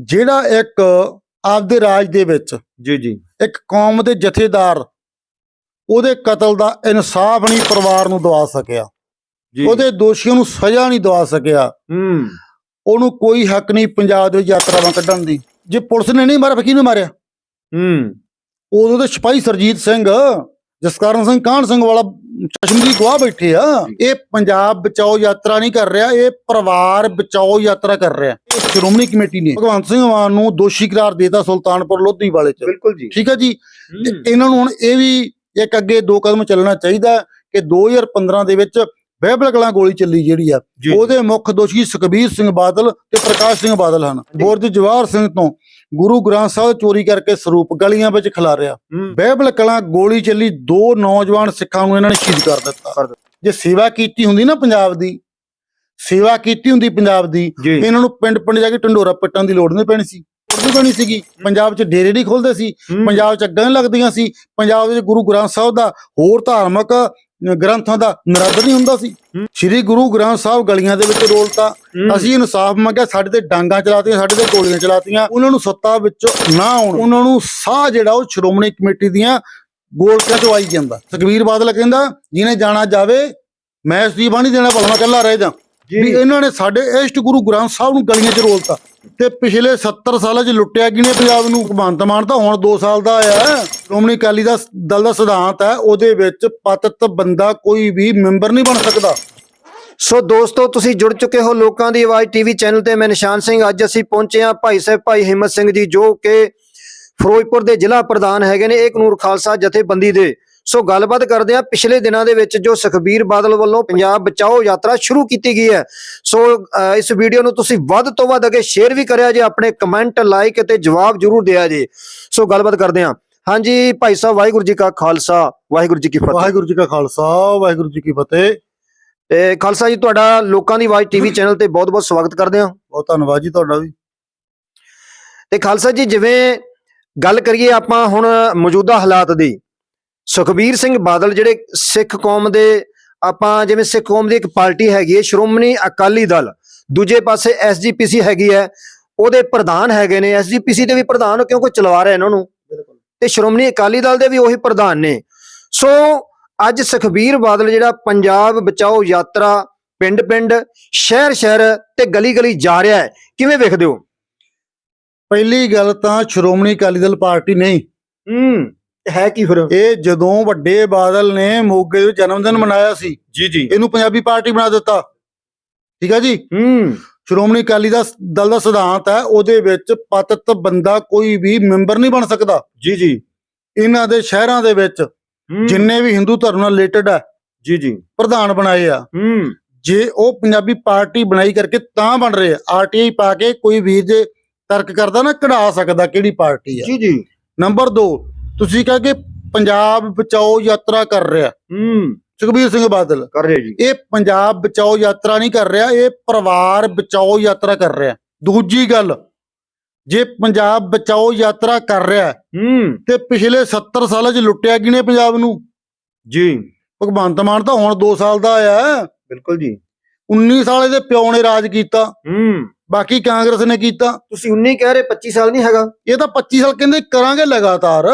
ਜਿਹੜਾ ਇੱਕ ਆਪਦੇ ਰਾਜ ਦੇ ਵਿੱਚ ਜੀ ਜੀ। ਇੱਕ ਕੌਮ ਦੇ ਜਥੇਦਾਰ ਉਹਦੇ ਕਤਲ ਦਾ ਇਨਸਾਫ ਨਹੀਂ ਪਰਿਵਾਰ ਨੂੰ ਦਵਾ ਸਕਿਆ। ਜੀ। ਉਹਦੇ ਦੋਸ਼ੀਆਂ ਨੂੰ ਸਜ਼ਾ ਨਹੀਂ ਦਵਾ ਸਕਿਆ। ਹੂੰ। ਉਹਨੂੰ ਕੋਈ ਹੱਕ ਨਹੀਂ ਪੰਜਾਬ ਦੇ ਯਾਤਰਾਵਾਂ ਕੱਢਣ ਦੀ। ਜੇ ਪੁਲਿਸ ਨੇ ਨਹੀਂ ਮਾਰਿਆ ਫਿਰ ਕਿਹਨੇ ਮਾਰਿਆ? ਹੂੰ। ਉਦੋਂ ਦੇ ਸਿਪਾਹੀ ਸਰਜੀਤ ਸਿੰਘ ਜਸਕਰਨ ਸਿੰਘ ਕਾਹਨ ਸਿੰਘ ਵਾਲਾ ਚਸ਼ਮਦੀ ਗਵਾਹ ਬੈਠੇ ਆ। ਇਹ ਪੰਜਾਬ ਬਚਾਓ ਯਾਤਰਾ ਨਹੀਂ ਕਰ ਰਿਹਾ ਇਹ ਪਰਿਵਾਰ ਬਚਾਓ ਯਾਤਰਾ ਕਰ ਰਿਹਾ। ਇਹ ਸ਼੍ਰੋਮਣੀ ਕਮੇਟੀ ਨੇ ਭਗਵੰਤ ਸਿੰਘ ਮਾਨ ਨੂੰ ਦੋਸ਼ੀ ਕਰਾਰ ਦੇਤਾ ਸੁਲਤਾਨਪੁਰ ਲੋਧੀ ਵਾਲੇ ਚ। ਬਿਲਕੁਲ ਜੀ। ਠੀਕ ਹੈ। ਜੀ ਇਹਨਾਂ ਨੂੰ ਹੁਣ ਇਹ ਵੀ ਇੱਕ ਅੱਗੇ ਦੋ ਕਦਮ ਚੱਲਣਾ ਚਾਹੀਦਾ ਹੈ ਕਿ 2015 ਦੇ ਵਿੱਚ ਬਹਿਬਲ ਕਲਾਂ ਗੋਲੀ ਚੱਲੀ ਜਿਹੜੀ ਆ ਉਹਦੇ ਮੁੱਖ ਦੋਸ਼ੀ ਸੁਖਬੀਰ ਸਿੰਘ ਬਾਦਲ ਤੇ ਪ੍ਰਕਾਸ਼ ਸਿੰਘ ਬਾਦਲ ਹਨ। ਬੁਰਜ ਜਵਾਹਰ ਸਿੰਘ ਤੋਂ ਗੁਰੂ ਗ੍ਰੰਥ ਸਾਹਿਬ ਚੋਰੀ ਕਰਕੇ ਸਰੂਪ ਗਲੀਆਂ ਵਿੱਚ ਖਿਲਾਰਿਆ ਬਹਿਬਲ ਕਲਾਂ ਗੋਲੀ ਚੱਲੀ ਦੋ ਨੌਜਵਾਨ ਸਿੱਖਾਂ ਨੂੰ ਇਹਨਾਂ ਨੇ ਸ਼ਹੀਦ ਕਰ ਦਿੱਤਾ। ਜੇ ਸੇਵਾ ਕੀਤੀ ਹੁੰਦੀ ਨਾ ਪੰਜਾਬ ਦੀ ਸੇਵਾ ਕੀਤੀ ਹੁੰਦੀ ਪੰਜਾਬ ਦੀ ਇਹਨਾਂ ਨੂੰ ਪਿੰਡ ਪਿੰਡ ਜਾ ਕੇ ਢੰਡੋਰਾ ਪਿੱਟਣ ਦੀ ਲੋੜ ਨਹੀਂ ਪੈਣੀ ਸੀ। ਨਹੀਂ ਪੈਣੀ ਸੀਗੀ। ਪੰਜਾਬ 'ਚ ਡੇਰੇ ਨਹੀਂ ਖੋਲਦੇ ਸੀ। ਪੰਜਾਬ 'ਚ ਅੱਗਾਂ ਲੱਗਦੀਆਂ ਸੀ। ਪੰਜਾਬ ਦੇ ਗੁਰੂ ਗ੍ਰੰਥ ਸਾਹਿਬ ਦਾ ਹੋਰ ਧਾਰਮਿਕ ਗ੍ਰੰਥਾਂ ਦਾ ਨਿਰਾਦਰ ਨਹੀਂ ਹੁੰਦਾ ਸੀ। ਸ੍ਰੀ ਗੁਰੂ ਗ੍ਰੰਥ ਸਾਹਿਬ ਗਲੀਆਂ ਦੇ ਵਿੱਚ ਰੋਲਤਾ। ਅਸੀਂ ਇਨਸਾਫ ਮੰਗਿਆ ਸਾਡੇ ਤੇ ਡਾਂਗਾ ਚਲਾਤੀਆਂ ਸਾਡੇ ਤੇ ਗੋਲੀਆਂ ਚਲਾਤੀਆਂ। ਉਹਨਾਂ ਨੂੰ ਸੱਤਾ ਵਿੱਚੋਂ ਨਾ ਆਉਣ। ਉਹਨਾਂ ਨੂੰ ਸਾਹ ਜਿਹੜਾ ਉਹ ਸ਼੍ਰੋਮਣੀ ਕਮੇਟੀ ਦੀਆਂ ਗੋਲਕਾਂ ਚੋਂ ਆਈ ਜਾਂਦਾ। ਸੁਖਬੀਰ ਬਾਦਲ ਕਹਿੰਦਾ ਜਿਹਨੇ ਜਾਣਾ ਜਾਵੇ ਮੈਂ ਇਸ ਦੀ ਬਾਣੀ ਦੇਣਾ ਭਲਾ ਮੈਂ ਇਕੱਲਾ ਰਹਿ ਜਾ। ਵੀ ਇਹਨਾਂ ਨੇ ਸਾਡੇ ਇਸ਼ਟ ਗੁਰੂ ਗ੍ਰੰਥ ਸਾਹਿਬ ਨੂੰ ਗਲੀਆਂ 'ਚ ਰੋਲਤਾ। ਤੇ ਪਿਛਲੇ 70 ਸਾਲਾਂ 'ਚ ਲੁੱਟਿਆ ਕਿਨੇ ਪੰਜਾਬ ਨੂੰ? ਭਗਵੰਤ ਮਾਨ ਤਾਂ ਹੁਣ 2 ਸਾਲ ਦਾ ਆਇਆ। ਸ਼੍ਰੋਮਣੀ ਅਕਾਲੀ ਦਾ ਦਲ ਦਾ ਸਿਧਾਂਤ ਹੈ ਉਹਦੇ ਵਿੱਚ ਪਤਤ ਬੰਦਾ ਕੋਈ ਵੀ ਮੈਂਬਰ ਨਹੀਂ ਬਣ ਸਕਦਾ। ਸੋ ਦੋਸਤੋ ਤੁਸੀਂ ਜੁੜ ਚੁੱਕੇ ਹੋ ਲੋਕਾਂ ਦੀ ਆਵਾਜ਼ ਟੀਵੀ ਚੈਨਲ ਤੇ। ਮੈਂ ਨਿਸ਼ਾਨ ਸਿੰਘ ਅੱਜ ਅਸੀਂ ਪਹੁੰਚੇ ਹਾਂ ਭਾਈ ਸਾਹਿਬ ਭਾਈ ਹਿੰਮਤ ਸਿੰਘ ਜੀ ਜੋ ਕਿ ਫਿਰੋਜ਼ਪੁਰ ਦੇ ਜ਼ਿਲ੍ਹਾ ਪ੍ਰਧਾਨ ਹੈਗੇ ਨੇ ਏਕ ਨੂਰ ਖਾਲਸਾ ਜਥੇਬੰਦੀ ਦੇ। ਸੋ ਗੱਲਬਾਤ ਕਰਦੇ ਹਾਂ ਪਿਛਲੇ ਦਿਨਾਂ ਦੇ ਵਿੱਚ ਜੋ ਸੁਖਬੀਰ ਬਾਦਲ ਵੱਲੋਂ ਪੰਜਾਬ ਬਚਾਓ ਯਾਤਰਾ ਸ਼ੁਰੂ ਕੀਤੀ ਗਈ ਹੈ। ਸੋ ਇਸ ਵੀਡੀਓ ਨੂੰ ਤੁਸੀਂ ਵੱਧ ਤੋਂ ਵੱਧ ਅੱਗੇ ਸ਼ੇਅਰ ਵੀ ਕਰਿਆ ਜੇ ਆਪਣੇ ਕਮੈਂਟ ਲਾਈਕ ਅਤੇ ਜਵਾਬ ਜਰੂਰ ਦਿਆ ਜੇ। ਸੋ ਗੱਲਬਾਤ ਕਰਦੇ ਹਾਂ। ਹਾਂਜੀ ਭਾਈ ਸਾਹਿਬ ਵਾਹਿਗੁਰੂ ਜੀ ਕਾ ਖਾਲਸਾ ਵਾਹਿਗੁਰੂ ਜੀ ਕੀ ਫਤਿਹ। ਵਾਹਿਗੁਰੂ ਜੀ ਕਾ ਖਾਲਸਾ ਵਾਹਿਗੁਰੂ ਜੀ ਕੀ ਫਤਿਹ। ਤੇ ਖਾਲਸਾ ਜੀ ਤੁਹਾਡਾ ਲੋਕਾਂ ਦੀ ਆਵਾਜ਼ ਟੀਵੀ ਚੈਨਲ ਤੇ ਬਹੁਤ-ਬਹੁਤ ਸਵਾਗਤ ਕਰਦੇ ਹਾਂ। ਬਹੁਤ ਧੰਨਵਾਦ ਜੀ ਤੁਹਾਡਾ ਵੀ। ਤੇ ਖਾਲਸਾ ਜੀ ਜਿਵੇਂ ਗੱਲ ਕਰੀਏ ਆਪਾਂ ਹੁਣ ਮੌਜੂਦਾ ਹਾਲਾਤ ਦੀ ਸੁਖਬੀਰ ਸਿੰਘ ਬਾਦਲ ਜਿਹੜੇ ਸਿੱਖ ਕੌਮ ਦੇ ਆਪਾਂ ਜਿਵੇਂ ਸਿੱਖ ਕੌਮ ਦੀ ਇੱਕ ਪਾਰਟੀ ਹੈਗੀ ਹੈ ਸ਼੍ਰੋਮਣੀ ਅਕਾਲੀ ਦਲ ਦੂਜੇ ਪਾਸੇ ਐਸਜੀਪੀਸੀ ਹੈਗੀ ਹੈ ਉਹਦੇ ਪ੍ਰਧਾਨ ਹੈਗੇ ਨੇ ਐਸਜੀਪੀਸੀ ਦੇ ਵੀ ਪ੍ਰਧਾਨ ਕਿਉਂਕਿ ਚਲਵਾ ਰਹੇ ਇਹਨਾਂ ਨੂੰ ਤੇ ਸ਼੍ਰੋਮਣੀ ਅਕਾਲੀ ਦਲ ਦੇ ਵੀ ਉਹੀ ਪ੍ਰਧਾਨ ਨੇ। ਸੋ ਅੱਜ ਸੁਖਬੀਰ ਬਾਦਲ ਜਿਹੜਾ ਪੰਜਾਬ ਬਚਾਓ ਯਾਤਰਾ ਪਿੰਡ ਪਿੰਡ ਸ਼ਹਿਰ ਸ਼ਹਿਰ ਤੇ ਗਲੀ ਗਲੀ ਜਾ ਰਿਹਾ ਹੈ ਕਿਵੇਂ ਵੇਖਦੇ ਹੋ? ਪਹਿਲੀ ਗੱਲ ਤਾਂ ਸ਼੍ਰੋਮਣੀ ਅਕਾਲੀ ਦਲ ਪਾਰਟੀ ਨਹੀਂ। ਹੂੰ। ਹੈ ਕੀ ਫਿਰ? ਇਹ ਜਦੋਂ ਵੱਡੇ ਬਾਦਲ ਨੇ ਮੋਗੇ ਦੇ ਜਨਮ ਦਿਨ ਮਨਾਇਆ ਸੀ ਜੀ ਜੀ। ਇਹਨੂੰ ਪੰਜਾਬੀ ਪਾਰਟੀ ਬਣਾ ਦਿੱਤਾ। ਠੀਕ ਹੈ ਜੀ? ਹੂੰ। ਸ਼੍ਰੋਮਣੀ ਅਕਾਲੀ ਦਾ ਦਲ ਦਾ ਸਿਧਾਂਤ ਹੈ ਉਹਦੇ ਵਿੱਚ ਪਤਤ ਬੰਦਾ ਕੋਈ ਵੀ ਮੈਂਬਰ ਨਹੀਂ ਬਣ ਸਕਦਾ। ਜੀ ਜੀ। ਇਹਨਾਂ ਦੇ ਸ਼ਹਿਰਾਂ ਦੇ ਵਿੱਚ ਜਿੰਨੇ ਵੀ ਹਿੰਦੂ ਧਰਮ ਨਾਲ ਰਿਲੇਟਡ ਹੈ ਜੀ ਜੀ। ਪ੍ਰਧਾਨ ਬਣਾਏ ਆ। ਹੂੰ। ਜੇ ਉਹ ਪੰਜਾਬੀ ਪਾਰਟੀ ਬਣਾਈ ਕਰਕੇ ਤਾਂ ਬਣ ਰਹੇ ਆ। ਆਰਟੀਆਈ ਪਾ ਕੇ ਕੋਈ ਵੀਰ ਜੇ ਤਰਕ ਕਰਦਾ ਨਾ ਕਢਾ ਸਕਦਾ ਕਿਹੜੀ ਪਾਰਟੀ ਆ। ਜੀ ਜੀ। ਨੰਬਰ 2 ਤੁਸੀਂ ਕਹਾਂ ਕਿ ਪੰਜਾਬ ਬਚਾਓ ਯਾਤਰਾ ਕਰ ਰਿਹਾ। ਹੂੰ। ਸੁਖਬੀਰ ਸਿੰਘ ਬਾਦਲ। ਕਰ ਰਹੇ ਜੀ। ਇਹ ਪੰਜਾਬ ਬਚਾਓ ਯਾਤਰਾ ਨਹੀਂ ਕਰ ਰਿਹਾ ਇਹ ਪਰਿਵਾਰ ਬਚਾਓ ਯਾਤਰਾ ਕਰ ਰਿਹਾ। ਦੂਜੀ ਗੱਲ ਜੇ ਪੰਜਾਬ ਬਚਾਓ ਯਾਤਰਾ ਕਰ ਰਿਹਾ ਹੂੰ ਤੇ ਪਿਛਲੇ 70 ਸਾਲਾਂ 'ਚ ਲੁੱਟਿਆ ਕਿਨੇ ਪੰਜਾਬ ਨੂੰ? ਜੀ। ਭਗਵੰਤ ਮਾਨ ਤਾਂ ਹੁਣ 2 ਸਾਲ ਦਾ ਆਇਆ। ਬਿਲਕੁਲ ਜੀ। 19 ਸਾਲ ਇਹਦੇ ਪਿਓ ਨੇ ਰਾਜ ਕੀਤਾ। ਹੂੰ। ਬਾਕੀ ਕਾਂਗਰਸ ਨੇ ਕੀਤਾ। ਤੁਸੀਂ 19 ਕਹਿ ਰਹੇ 25 ਸਾਲ ਨਹੀਂ ਹੈਗਾ। ਇਹ ਤਾਂ 25 ਸਾਲ ਕਹਿੰਦੇ ਕਰਾਂਗੇ ਲਗਾਤਾਰ।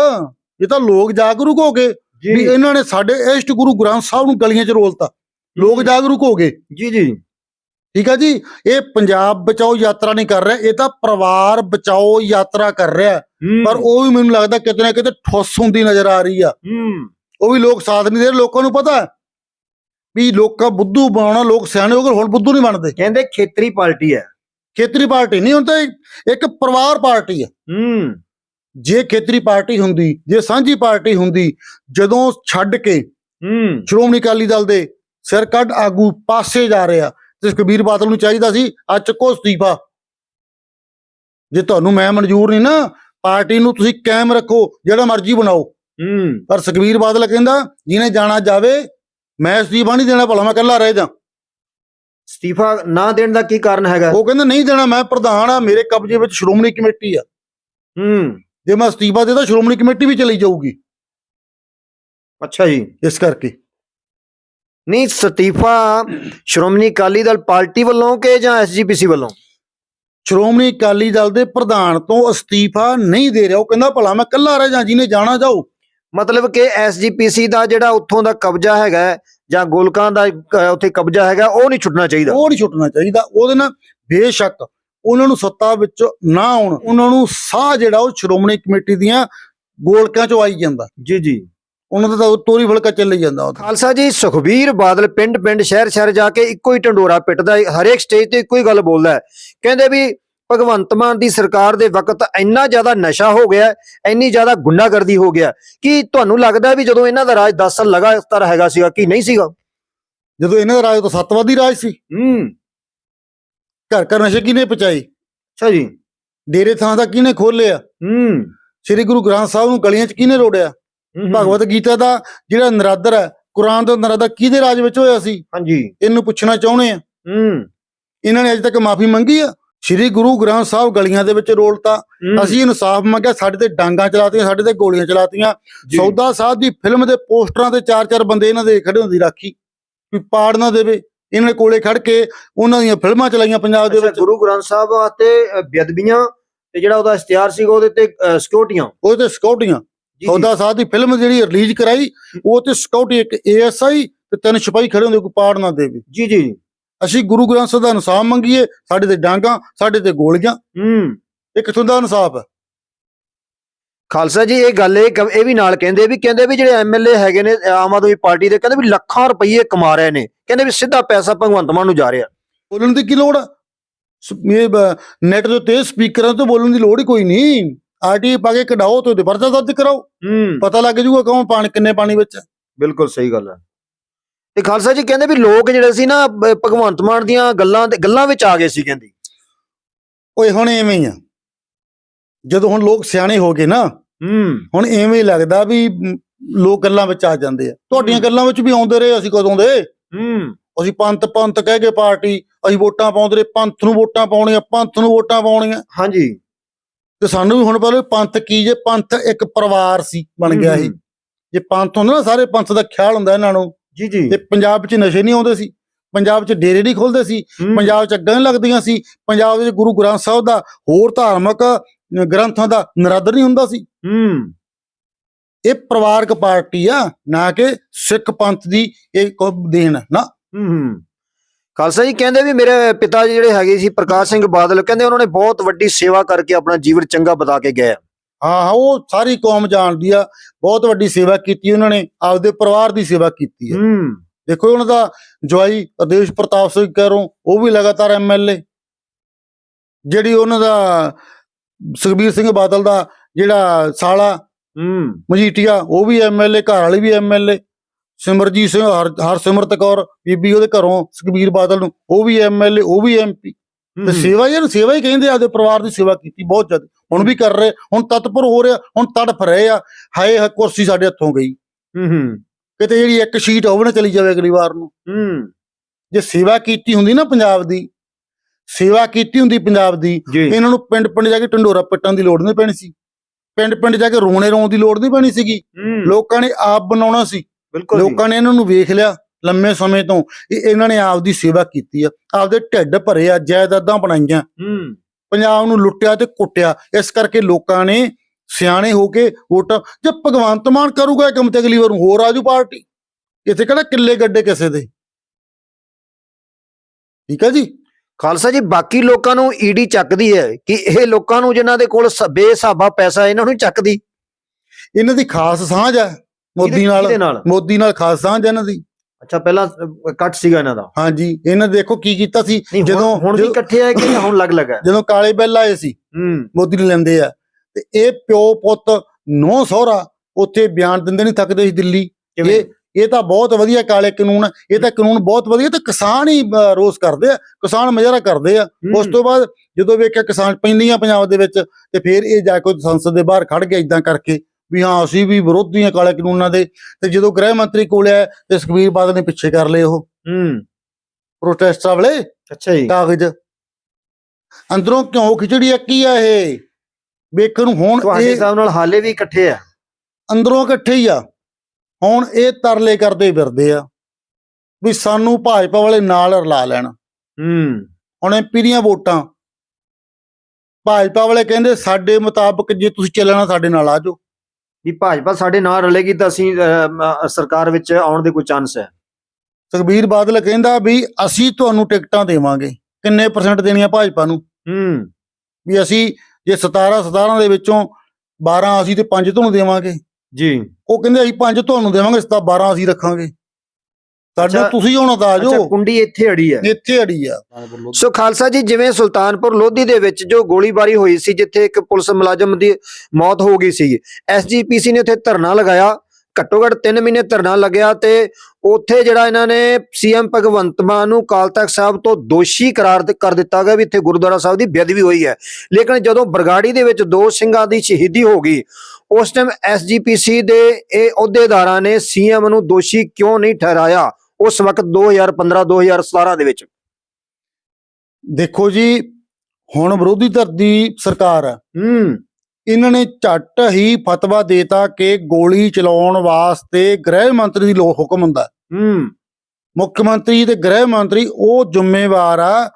ਇਹ ਤਾਂ ਲੋਕ ਜਾਗਰੂਕ ਹੋ ਗਏ ਵੀ ਇਹਨਾਂ ਨੇ ਸਾਡੇ ਇਸ਼ਟ ਗੁਰੂ ਗ੍ਰੰਥ ਸਾਹਿਬ ਨੂੰ ਗਲੀਆਂ 'ਚ ਰੋਲਤਾ। ਲੋਕ ਜਾਗਰੂਕ ਹੋ ਗਏ। ਜੀ ਜੀ। ਠੀਕ ਹੈ ਜੀ? ਇਹ ਪੰਜਾਬ ਬਚਾਓ ਯਾਤਰਾ ਨਹੀਂ ਕਰ ਰਿਹਾ ਇਹ ਤਾਂ ਪਰਿਵਾਰ ਬਚਾਓ ਯਾਤਰਾ ਕਰ ਰਿਹਾ। ਹੂੰ, ਪਰ ਉਹ ਵੀ ਮੈਨੂੰ ਲੱਗਦਾ ਕਿਤੇ ਨਾ ਕਿਤੇ ਠੁੱਸ ਹੁੰਦੀ ਨਜ਼ਰ ਆ ਰਹੀ ਆ। ਹੂੰ। ਉਹ ਵੀ ਲੋਕ ਸਾਥ ਨਹੀਂ ਦੇ ਰਹੇ ਲੋਕਾਂ ਨੂੰ ਪਤਾ ਹੈ ਵੀ ਲੋਕਾਂ ਬੁੱਧੂ ਬਣਾਉਣਾ ਲੋਕ ਸਿਆਣੇ ਹੋ ਗਏ ਹੁਣ ਬੁੱਧੂ ਨਹੀਂ ਬਣਦੇ। ਕਹਿੰਦੇ ਖੇਤਰੀ ਪਾਰਟੀ ਹੈ। ਖੇਤਰੀ ਪਾਰਟੀ ਨਹੀਂ ਹੁਣ ਤਾਂ ਇੱਕ ਪਰਿਵਾਰ ਪਾਰਟੀ ਆ ਹੂੰ। ਜੇ ਖੇਤਰੀ ਪਾਰਟੀ ਹੁੰਦੀ ਜੇ ਸਾਂਝੀ ਪਾਰਟੀ ਹੁੰਦੀ ਜਦੋਂ ਛੱਡ ਕੇ ਹੂੰ। ਸ਼੍ਰੋਮਣੀ ਅਕਾਲੀ ਦਲ ਦੇ ਸਿਰ ਕੱਢ ਆਗੂ ਪਾਸੇ ਜਾ ਰਿਹਾ ਤੇ ਕਬੀਰ ਬਾਦਲ ਨੂੰ ਚਾਹੀਦਾ ਸੀ ਅੱਜ ਚੱਕੋ ਅਸਤੀਫਾ। ਜੇ ਤੁਹਾਨੂੰ ਮੈਂ ਮਨਜ਼ੂਰ ਨਹੀਂ ਨਾ ਪਾਰਟੀ ਨੂੰ ਤੁਸੀਂ ਕਾਇਮ ਰੱਖੋ ਜਿਹੜਾ ਮਰਜ਼ੀ ਬਣਾਓ। ਹੂੰ। ਪਰ ਸੁਖਬੀਰ ਬਾਦਲ ਕਹਿੰਦਾ ਜਿਹਨੇ ਜਾਣਾ ਜਾਵੇ ਮੈਂ ਅਸਤੀਫਾ ਨਹੀਂ ਦੇਣਾ ਭਲਾ ਮੈਂ ਇਕੱਲਾ ਰਹਿ ਜਾ। ਅਸਤੀਫਾ ਨਾ ਦੇਣ ਦਾ ਕੀ ਕਾਰਨ ਹੈਗਾ? ਉਹ ਕਹਿੰਦਾ ਨਹੀਂ ਦੇਣਾ ਮੈਂ ਪ੍ਰਧਾਨ ਆ ਮੇਰੇ ਕਬਜ਼ੇ ਵਿੱਚ ਸ਼੍ਰੋਮਣੀ ਕਮੇਟੀ ਆ। ਹੂੰ। ਜੇ ਮੈਂ ਅਸਤੀਫਾ ਦੇਦਾ ਸ਼੍ਰੋਮਣੀ ਕਮੇਟੀ ਵੀ ਚਲੀ ਜਾਊਗੀ। ਅੱਛਾ ਜੀ। ਇਸ ਕਰਕੇ। ਨਹੀਂ ਅਸਤੀਫਾ ਸ਼੍ਰੋਮਣੀ ਅਕਾਲੀ ਦਲ ਪਾਰਟੀ ਵੱਲੋਂ ਕਿ ਜਾਂ ਐਸਜੀਪੀਸੀ ਵੱਲੋਂ? ਸ਼੍ਰੋਮਣੀ ਅਕਾਲੀ ਦਲ ਦੇ ਪ੍ਰਧਾਨ ਤੋਂ ਅਸਤੀਫਾ ਨਹੀਂ ਦੇ ਰਿਹਾ। ਉਹ ਕਹਿੰਦਾ ਭਲਾ ਮੈਂ ਇਕੱਲਾ ਰਹਿ ਜਾ ਜਿਹਨੇ ਜਾਣਾ ਜਾਓ ਮਤਲਬ ਕਿ ਐਸਜੀਪੀਸੀ ਦਾ ਜਿਹੜਾ ਉੱਥੋਂ ਦਾ ਕਬਜ਼ਾ ਹੈਗਾ ਹੈ, ਜਾਂ ਗੋਲਕਾਂ ਦਾ ਅਹ, ਉੱਥੇ ਕਬਜ਼ਾ ਹੈਗਾ ਉਹ ਨਹੀਂ ਛੁੱਟਣਾ ਚਾਹੀਦਾ? ਉਹ ਨਹੀਂ ਛੁੱਟਣਾ ਚਾਹੀਦਾ। ਉਹਦੇ ਨਾਲ ਬੇਸ਼ੱਕ ਉਹਨਾਂ ਨੂੰ ਸੱਤਾ ਵਿੱਚ ਨਾ ਆਉਣ ਉਹਨਾਂ ਨੂੰ ਸਾਹ ਜਿਹੜਾ ਉਹ ਸ਼੍ਰੋਮਣੀ ਕਮੇਟੀ ਦੀਆਂ ਗੋਲਕਾਂ ਚੋਂ ਆਈ ਜਾਂਦਾ। ਜੀ ਜੀ। ਉਹਨਾਂ ਦਾ ਤਾਂ ਤੋਰੀ ਫਲਕਾ ਚੱਲੀ ਜਾਂਦਾ ਖਾਲਸਾ ਜੀ ਸੁਖਬੀਰ ਬਾਦਲ ਪਿੰਡ ਪਿੰਡ ਸ਼ਹਿਰ ਸ਼ਹਿਰ ਜਾ ਕੇ ਇੱਕੋ ਹੀ ਢੰਡੋਰਾ ਪਿੱਟਦਾ ਹਰੇਕ ਸਟੇਜ ਤੇ ਇੱਕੋ ਹੀ ਗੱਲ ਬੋਲਦਾ। ਕਹਿੰਦੇ ਵੀ ਭਗਵੰਤ ਮਾਨ ਦੀ ਸਰਕਾਰ ਦੇ ਵਕਤ ਇੰਨਾ ਜ਼ਿਆਦਾ ਨਸ਼ਾ ਹੋ ਗਿਆ ਇੰਨੀ ਜ਼ਿਆਦਾ ਗੁੰਡਾਗਰਦੀ ਹੋ ਗਿਆ ਕਿ ਤੁਹਾਨੂੰ ਲੱਗਦਾ ਵੀ ਜਦੋਂ ਇਹਨਾਂ ਦਾ ਰਾਜ 10 ਸਾਲ ਲਗਾਤਾਰ ਹੈਗਾ ਸੀਗਾ ਕਿ ਨਹੀਂ ਸੀਗਾ? ਜਦੋਂ ਇਹਨਾਂ ਦਾ ਰਾਜ ਤਾਂ ਸੱਤਵਾਦੀ ਰਾਜ ਸੀ। ਹੂੰ। ਘਰ ਘਰ ਨਸ਼ੇ ਕਿਹਨੇ ਪਚਾਈ ਅੱਛਾ ਜੀ। ਡੇਰੇ ਥਾਂ ਦਾ ਕਿਹਨੇ ਖੋਲਿਆ ਹੂੰ। ਸ੍ਰੀ ਗੁਰੂ ਗ੍ਰੰਥ ਸਾਹਿਬ ਨੂੰ ਗਲੀਆਂ 'ਚ ਕਿਹਨੇ ਰੋੜਿਆ? ਭਗਵਤ ਗੀਤਾ ਦਾ ਜਿਹੜਾ ਨਰਾਦਰ ਹੈ ਕੁਰਾਨ ਦਾ ਨਰਾਦਰ ਕਿਹਦੇ ਰਾਜ ਵਿੱਚ ਹੋਇਆ ਸੀ? ਹਾਂਜੀ। ਇਹਨੂੰ ਪੁੱਛਣਾ ਚਾਹੁੰਦੇ ਆ। ਹੂੰ। ਇਹਨਾਂ ਨੇ ਅਜੇ ਤੱਕ ਮਾਫੀ ਮੰਗੀ ਆ? ਸ੍ਰੀ ਗੁਰੂ ਗ੍ਰੰਥ ਸਾਹਿਬ ਗਲੀਆਂ ਦੇ ਵਿੱਚ ਰੋਲਤਾ। ਅਸੀਂ ਇਨਸਾਫ ਮੰਗਿਆ ਸਾਡੇ ਤੇ ਡਾਂਗਾ ਚਲਾਤੀਆਂ ਸਾਡੇ ਤੇ ਗੋਲੀਆਂ ਚਲਾਤੀਆਂ। ਸੌਦਾ ਸਾਹਿਬ ਦੀ ਫਿਲਮ ਦੇ ਪੋਸਟਰਾਂ ਤੇ ਚਾਰ ਚਾਰ ਬੰਦੇ ਇਹਨਾਂ ਦੇ ਖੜੇ ਹੁੰਦੀ ਰਾਖੀ। ਵੀ ਪਾੜ ਨਾ ਦੇਵੇ। ਇਹਨਾਂ ਦੇ ਕੋਲੇ ਖੜ ਕੇ ਉਹਨਾਂ ਦੀਆਂ ਫਿਲਮਾਂ ਚਲਾਈਆਂ ਪੰਜਾਬ ਦੇ ਵਿੱਚ। ਗੁਰੂ ਗ੍ਰੰਥ ਸਾਹਿਬ ਵਾਸਤੇ ਬੇਅਦਬੀਆਂ ਤੇ ਜਿਹੜਾ ਉਹਦਾ ਇਸ਼ਤਿਹਾਰ ਸੀਗਾ ਉਹਦੇ ਤੇ ਸਿਕਿਉਰਟੀਆਂ। ਉਹ ਤੇ ਸਿਕਿਉਰਟੀਆਂ। ਸੌਦਾ ਸਾਹਿਬ ਦੀ ਫਿਲਮ ਜਿਹੜੀ ਰਿਲੀਜ਼ ਕਰਾਈ ਉਹ ਤੇ ਸਿਕਿਉਰਟੀ ਇੱਕ ਏਐਸਆਈ ਤੇ ਤਿੰਨ ਸਿਪਾਹੀ ਖੜੇ ਹੁੰਦੇ ਕੋਈ ਪਾੜ ਨਾ ਦੇਵੇ। ਜੀ ਜੀ ਅਸੀਂ ਗੁਰੂ ਗ੍ਰੰਥ ਸਾਹਿਬ ਦਾ ਇਨਸਾਫ ਮੰਗੀਏ ਸਾਡੇ ਤੇ ਡਾਂਗਾ ਸਾਡੇ ਤੇ ਗੋਲੀਆਂ। ਹੂੰ। ਇਹ ਕਿੱਥੋਂ ਦਾ ਇਨਸਾਫ ਹੈ। ਖਾਲਸਾ ਜੀ ਇਹ ਗੱਲ ਇਹ ਇਹ ਵੀ ਨਾਲ ਕਹਿੰਦੇ ਵੀ ਕਹਿੰਦੇ ਵੀ ਜਿਹੜੇ ਐਮਐਲਏ ਹੈਗੇ ਨੇ ਆਮ ਆਦਮੀ ਪਾਰਟੀ ਦੇ ਕਹਿੰਦੇ ਵੀ ਲੱਖਾਂ ਰੁਪਏ ਕਮਾ ਰਹੇ ਨੇ। ਕਹਿੰਦੇ ਵੀ ਸਿੱਧਾ ਪੈਸਾ ਭਗਵੰਤ ਮਾਨ ਨੂੰ ਜਾ ਰਿਹਾ। ਬੋਲਣ ਦੀ ਕੀ ਲੋੜ ਆ? ਨੈਟ ਦੇ ਉੱਤੇ ਸਪੀਕਰਾਂ ਤੋਂ ਬੋਲਣ ਦੀ ਲੋੜ ਹੀ ਕੋਈ ਨਹੀਂ। ਆਰਟੀ ਪਾ ਕੇ ਕਢਾਓ ਤੇ ਪਰਚਾ ਦਰਜ ਕਰਾਓ। ਪਤਾ ਲੱਗ ਜਾਊਗਾ ਕੌਣ ਪਾਣੀ ਕਿੰਨੇ ਪਾਣੀ ਵਿੱਚ। ਬਿਲਕੁਲ ਸਹੀ ਗੱਲ ਹੈ ਤੇ ਖਾਲਸਾ ਜੀ ਕਹਿੰਦੇ ਵੀ ਲੋਕ ਜਿਹੜੇ ਸੀ ਨਾ ਭਗਵੰਤ ਮਾਨ ਦੀਆਂ ਗੱਲਾਂ ਤੇ ਗੱਲਾਂ ਵਿੱਚ ਆ ਗਏ ਸੀ ਕਹਿੰਦੀ। ਓਏ ਹੁਣ ਐਵੇਂ ਹੀ ਆ। ਜਦੋਂ ਹੁਣ ਲੋਕ ਸਿਆਣੇ ਹੋ ਗਏ ਨਾ ਹੂੰ। ਹੁਣ ਐਵੇਂ ਹੀ ਲੱਗਦਾ ਵੀ ਲੋਕ ਗੱਲਾਂ ਵਿੱਚ ਆ ਜਾਂਦੇ ਆ। ਤੁਹਾਡੀਆਂ। ਗੱਲਾਂ ਵਿੱਚ ਵੀ ਆਉਂਦੇ ਰਹੇ ਅਸੀਂ ਕਦੋਂ ਦੇ? ਹੂੰ। ਅਸੀਂ ਪੰਥ ਪੰਥ ਕਹਿ ਕੇ ਪਾਰਟੀ ਅਸੀਂ ਵੋਟਾਂ ਪਾਉਂਦੇ ਰਹੇ ਪੰਥ ਨੂੰ ਵੋਟਾਂ ਪਾਉਣੀਆਂ ਪੰਥ ਨੂੰ ਵੋਟਾਂ ਪਾਉਣੀਆਂ। ਹਾਂਜੀ। ਤੇ ਸਾਨੂੰ ਵੀ ਹੁਣ ਪਤਾ ਪੰਥ ਕੀ ਜੇ ਪੰਥ ਇੱਕ ਪਰਿਵਾਰ ਸੀ ਬਣ ਗਿਆ ਹੂੰ, ਜੇ ਪੰਥ ਹੁੰਦਾ ਨਾ ਸਾਰੇ ਪੰਥ ਦਾ ਖਿਆਲ ਹੁੰਦਾ ਇਹਨਾਂ ਨੂੰ। ਜੀ ਜੀ। ਤੇ ਪੰਜਾਬ ਵਿੱਚ ਨਸ਼ੇ ਨਹੀਂ ਆਉਂਦੇ ਸੀ। ਪੰਜਾਬ 'ਚ ਡੇਰੇ ਨਹੀਂ ਖੁੱਲਦੇ ਸੀ। ਪੰਜਾਬ 'ਚ ਅੱਗਾਂ ਲੱਗਦੀਆਂ ਸੀ। ਪੰਜਾਬ ਵਿੱਚ ਗੁਰੂ ਗ੍ਰੰਥ ਸਾਹਿਬ ਦਾ ਹੋਰ ਧਾਰਮਿਕ ਗ੍ਰੰਥਾਂ ਦਾ ਨਰਾਦਰ ਨਹੀਂ ਹੁੰਦਾ ਸੀ। ਹੂੰ। ਇਹ ਪਰਿਵਾਰਕ ਪਾਰਟੀ ਆ ਨਾ ਕਿ ਸਿੱਖ ਪੰਥ ਦੀ ਇਹ ਕੋ ਦੇਣ ਨਾ। ਹੂੰ ਹੂੰ। ਖਾਲਸਾ ਜੀ ਕਹਿੰਦੇ ਵੀ ਮੇਰੇ ਪਿਤਾ ਜੀ ਜਿਹੜੇ ਹੈਗੇ ਸੀ ਪ੍ਰਕਾਸ਼ ਸਿੰਘ ਬਾਦਲ ਕਹਿੰਦੇ ਉਹਨਾਂ ਨੇ ਬਹੁਤ ਵੱਡੀ ਸੇਵਾ ਕਰਕੇ ਆਪਣਾ ਜੀਵਨ ਚੰਗਾ ਬਤਾ ਕੇ ਗਏ। ਹਾਂ ਹਾਂ ਉਹ ਸਾਰੀ ਕੌਮ ਜਾਣਦੀ ਆ ਬਹੁਤ ਵੱਡੀ ਸੇਵਾ ਕੀਤੀ ਉਹਨਾਂ ਨੇ ਆਪਦੇ ਪਰਿਵਾਰ ਦੀ ਸੇਵਾ ਕੀਤੀ ਹੈ ਹੂੰ। ਦੇਖੋ ਉਹਨਾਂ ਦਾ ਜਵਾਈ ਆਦੇਸ਼ ਪ੍ਰਤਾਪ ਸਿੰਘ ਕਹਿਰੋਂ ਉਹ ਵੀ ਲਗਾਤਾਰ ਐਮਐਲਏ ਜਿਹੜੀ ਉਹਨਾਂ ਦਾ ਸੁਖਬੀਰ ਸਿੰਘ ਬਾਦਲ ਦਾ ਜਿਹੜਾ ਸਾਲਾ ਹੂੰ। ਮਜੀਠੀਆ ਉਹ ਵੀ ਐਮਐਲਏ ਘਰ ਵਾਲੀ ਵੀ ਐਮਐਲਏ ਸਿਮਰਜੀਤ ਸਿੰਘ ਹਰ ਹਰਸਿਮਰਤ ਕੌਰ ਬੀਬੀ ਉਹਦੇ ਘਰੋਂ ਸੁਖਬੀਰ ਬਾਦਲ ਨੂੰ ਉਹ ਵੀ ਐਮਐਲਏ ਉਹ ਵੀ ਐਮਪੀ ਤੇ ਸੇਵਾ ਯਾਰ ਸੇਵਾ ਹੀ ਕਹਿੰਦੇ ਆਪਦੇ ਪਰਿਵਾਰ ਦੀ ਸੇਵਾ ਕੀਤੀ ਬਹੁਤ ਜ਼ਿਆਦਾ। ਹੁਣ ਵੀ ਕਰ ਰਹੇ ਹੁਣ ਤਤਪਰ ਹੋ ਰਿਹਾ ਹੁਣ ਤੜਫ ਰਹੇ ਆ। ਹਾਏ ਹਾ ਕੁਰਸੀ ਸਾਡੇ ਹੱਥੋਂ ਗਈ। ਹੂੰ ਹੂੰ। ਕਿਤੇ ਜਿਹੜੀ ਇੱਕ ਸ਼ੀਟ ਹੋਵੇ ਨਾ ਚਲੀ ਜਾਵੇ ਅਗਲੀ ਵਾਰ ਨੂੰ। ਹੂੰ। ਜੇ ਸੇਵਾ ਕੀਤੀ ਹੁੰਦੀ ਨਾ ਪੰਜਾਬ ਦੀ ਸੇਵਾ ਕੀਤੀ ਹੁੰਦੀ ਪੰਜਾਬ ਦੀ ਇਹਨਾਂ ਨੂੰ ਪਿੰਡ ਪਿੰਡ ਜਾ ਕੇ ਢੰਡੋਰਾ ਪਿੱਟਣ ਦੀ ਲੋੜ ਨਹੀਂ ਪੈਣੀ ਸੀ। ਪਿੰਡ ਪਿੰਡ ਜਾ ਕੇ ਰੋਣੇ ਰੋਣ ਦੀ ਲੋੜ ਨਹੀਂ ਪੈਣੀ ਸੀਗੀ। ਲੋਕਾਂ ਨੇ ਆਪ ਬਣਾਉਣਾ ਸੀ। ਬਿਲਕੁਲ। ਲੋਕਾਂ ਨੇ ਇਹਨਾਂ ਨੂੰ ਵੇਖ ਲਿਆ ਲੰਮੇ ਸਮੇਂ ਤੋਂ ਇਹ ਇਹਨਾਂ ਨੇ ਆਪ ਦੀ ਸੇਵਾ ਕੀਤੀ ਆ ਆਪਦੇ ਢਿੱਡ ਭਰੇ ਆ ਜਾਇਦਾਦਾਂ ਬਣਾਈਆਂ। ਪੰਜਾਬ ਨੂੰ ਲੁੱਟਿਆ ਤੇ ਕੁੱਟਿਆ। ਇਸ ਕਰਕੇ ਲੋਕਾਂ ਨੇ ਸਿਆਣੇ ਹੋ ਕੇ ਵੋਟਾਂ ਜੇ ਭਗਵੰਤ ਮਾਨ ਕਰੂਗਾ ਕੰਮ ਤੇ ਅਗਲੀ ਵਾਰ ਹੋਰ ਆਜੂ ਪਾਰਟੀ। ਇੱਥੇ ਕਿਹੜਾ ਕਿੱਲੇ ਗੱਡੇ ਕਿਸੇ ਦੇ? ਠੀਕ ਹੈ ਜੀ? ਖਾਲਸਾ ਜੀ ਬਾਕੀ ਲੋਕਾਂ ਨੂੰ ਈਡੀ ਚੱਕਦੀ ਹੈ ਕਿ ਇਹ ਲੋਕਾਂ ਨੂੰ ਜਿਨ੍ਹਾਂ ਦੇ ਕੋਲ ਬੇਹਿਸਾਬਾ ਪੈਸਾ ਇਹਨਾਂ ਨੂੰ ਚੱਕਦੀ। ਇਹਨਾਂ ਦੀ ਖਾਸ ਸਾਂਝ ਹੈ ਮੋਦੀ ਨਾਲ। ਮੋਦੀ ਨਾਲ ਖਾਸ ਸਾਂਝ ਹੈ ਇਹਨਾਂ ਦੀ। ਅੱਛਾ ਪਹਿਲਾਂ ਕੱਟ ਸੀਗਾ ਇਹਨਾਂ ਦਾ। ਹਾਂਜੀ ਇਹਨਾਂ ਦੇਖੋ ਕੀ ਕੀਤਾ ਸੀ ਜਦੋਂ- ਹੁਣ ਵੀ ਇਕੱਠੇ ਆਏ ਕਿ ਹੁਣ ਲੱਗ ਲੱਗਾ ਜਦੋਂ ਕਾਲੇ ਬਿੱਲ ਆਏ ਸੀ ਮੋਦੀ ਨੂੰ ਲੈਂਦੇ ਆ। ਤੇ ਇਹ ਪਿਓ ਪੁੱਤ ਨੌ ਸਹੁਰਾ ਉੱਥੇ ਬਿਆਨ ਦਿੰਦੇ ਨਹੀਂ ਥੱਕਦੇ ਸੀ ਦਿੱਲੀ। ਇਹ ਇਹ ਤਾਂ ਬਹੁਤ ਵਧੀਆ ਕਾਲੇ ਕਾਨੂੰਨ ਆ। ਇਹ ਤਾਂ ਕਾਨੂੰਨ ਬਹੁਤ ਵਧੀਆ ਤੇ ਕਿਸਾਨ ਹੀ ਰੋਸ ਕਰਦੇ ਆ ਕਿਸਾਨ ਮੁਜ਼ਾਹਰਾ ਕਰਦੇ ਆ। ਉਸ ਤੋਂ ਬਾਅਦ ਜਦੋਂ ਵੇਖਿਆ ਕਿਸਾਨ ਪੈਂਦੀਆਂ ਪੰਜਾਬ ਦੇ ਵਿੱਚ ਤੇ ਫਿਰ ਇਹ ਜਾ ਕੇ ਸੰਸਦ ਦੇ ਬਾਹਰ ਖੜ ਗਿਆ ਇਦਾਂ ਕਰਕੇ ਵੀ ਹਾਂ ਅਸੀਂ ਵੀ ਵਿਰੋਧੀ ਆ ਕਾਲੇ ਕਾਨੂੰਨਾਂ ਦੇ ਤੇ ਜਦੋਂ ਗ੍ਰਹਿ ਮੰਤਰੀ ਕੋਲ ਆਇਆ ਤੇ ਸੁਖਬੀਰ ਬਾਦਲ ਨੇ ਪਿੱਛੇ ਕਰ ਲਏ ਉਹ। ਹੂੰ। ਪ੍ਰੋਟੈਸਟਾਂ ਵਾਲੇ ਅੱਛਾ ਜੀ। ਕਾਗਜ਼। ਅੰਦਰੋਂ ਕਿਉਂ ਖਿਚੜੀ ਆ ਕੀ ਆ ਇਹ? ਵੇਖਣ ਨੂੰ ਹੁਣ ਤੁਹਾਡੇ ਹਿਸਾਬ ਨਾਲ ਹਾਲੇ ਵੀ ਇਕੱਠੇ ਆ? ਅੰਦਰੋਂ ਇਕੱਠੇ ਹੀ ਆ। ਹੁਣ ਇਹ ਤਰਲੇ ਕਰਦੇ ਫਿਰਦੇ ਆ ਵੀ ਸਾਨੂੰ ਭਾਜਪਾ ਵਾਲੇ ਨਾਲ ਰਲਾ ਲੈਣ। ਹੂੰ। ਹੁਣ ਐਮਪੀ ਦੀਆਂ ਵੋਟਾਂ। ਭਾਜਪਾ ਵਾਲੇ ਕਹਿੰਦੇ ਸਾਡੇ ਮੁਤਾਬਕ ਜੇ ਤੁਸੀਂ ਚੱਲਣਾ ਸਾਡੇ ਨਾਲ ਆ ਜਾਓ। ਵੀ ਭਾਜਪਾ ਸਾਡੇ ਨਾਲ ਰਲੇਗੀ ਤਾਂ ਅਸੀਂ ਸਰਕਾਰ ਵਿੱਚ ਆਉਣ ਦੇ ਕੋਈ ਚਾਂਸ ਹੈ। ਸੁਖਬੀਰ ਬਾਦਲ ਕਹਿੰਦਾ ਵੀ ਅਸੀਂ ਤੁਹਾਨੂੰ ਟਿਕਟਾਂ ਦੇਵਾਂਗੇ। ਕਿੰਨੇ ਪਰਸੈਂਟ ਦੇਣੀਆਂ ਭਾਜਪਾ ਨੂੰ? ਹੂੰ। ਵੀ ਅਸੀਂ ਜੇ 17 17 ਦੇ ਵਿੱਚੋਂ 12 ਅਸੀਂ ਤੇ 5 ਤੁਹਾਨੂੰ ਦੇਵਾਂਗੇ। ਜੀ। ਉਹ ਕਹਿੰਦੇ ਅਸੀਂ 5 ਤੁਹਾਨੂੰ ਦੇਵਾਂਗੇ ਤਾਂ 12 ਅਸੀਂ ਰੱਖਾਂਗੇ। ਸਾਡੇ ਅੱਛਾ। ਤੁਸੀਂ ਹੁਣ ਤਾਂ ਆ ਅੱਛਾ ਜਾਓ। ਕੁੰਡੀ ਇੱਥੇ ਅੜੀ ਹੈ ਇੱਥੇ ਅੜੀ ਆ। ਸੋ ਖਾਲਸਾ ਜੀ ਜਿਵੇਂ ਸੁਲਤਾਨਪੁਰ ਲੋਧੀ ਦੇ ਵਿੱਚ ਜੋ ਗੋਲੀਬਾਰੀ ਹੋਈ ਸੀ ਜਿੱਥੇ ਇੱਕ ਪੁਲਿਸ ਮੁਲਾਜ਼ਮ ਦੀ ਮੌਤ ਹੋ ਗਈ ਸੀ ਐਸਜੀਪੀਸੀ ਨੇ ਉੱਥੇ ਧਰਨਾ ਲਗਾਇਆ। ਘੱਟੋ ਘੱਟ 3 ਮਹੀਨੇ ਧਰਨਾ ਲੱਗਿਆ ਤੇ ਉੱਥੇ ਜਿਹੜਾ ਇਹਨਾਂ ਨੇ ਸੀਐਮ ਭਗਵੰਤ ਮਾਨ ਨੂੰ ਕਾਲ ਤਖਤ ਸਾਹਿਬ ਤੋਂ ਦੋਸ਼ੀ ਕਰਾਰ ਕਰ ਦਿੱਤਾ ਗਿਆ ਵੀ ਇੱਥੇ ਗੁਰਦੁਆਰਾ ਸਾਹਿਬ ਦੀ ਬੇਅਦਬੀ ਹੋਈ ਹੈ। ਲੇਕਿਨ ਜਦੋਂ ਬਰਗਾੜੀ ਦੇ ਵਿੱਚ ਦੋ ਸਿੰਘਾਂ ਦੀ ਸ਼ਹੀਦੀ ਹੋ ਗਈ ਉਸ ਟਾਈਮ ਐਸਜੀਪੀਸੀ ਦੇ ਇਹ ਅਹੁਦੇਦਾਰਾਂ ਨੇ ਸੀਐਮ ਨੂੰ ਦੋਸ਼ੀ ਕਿਉਂ ਨਹੀਂ ਠਹਿਰਾਇਆ ਉਸ ਵਕਤ 2015 2017 ਦੇ ਵਿੱਚ? ਦੇਖੋ ਜੀ ਹੁਣ ਵਿਰੋਧੀ ਧਿਰ ਦੀ ਸਰਕਾਰ ਹੂੰ। ਇਹਨਾਂ ਨੇ ਝੱਟ ਹੀ ਫਤਵਾ ਦੇਤਾ ਕਿ ਗੋਲੀ ਚਲਾਉਣ ਵਾਸਤੇ ਗ੍ਰਹਿ ਮੰਤਰੀ ਦੀ ਲੋ ਹੁਕਮ ਹੁੰਦਾ। ਹੂੰ। ਮੁੱਖ ਮੰਤਰੀ ਤੇ ਗ੍ਰਹਿ ਮੰਤਰੀ ਉਹ ਜ਼ਿੰਮੇਵਾਰ ਆ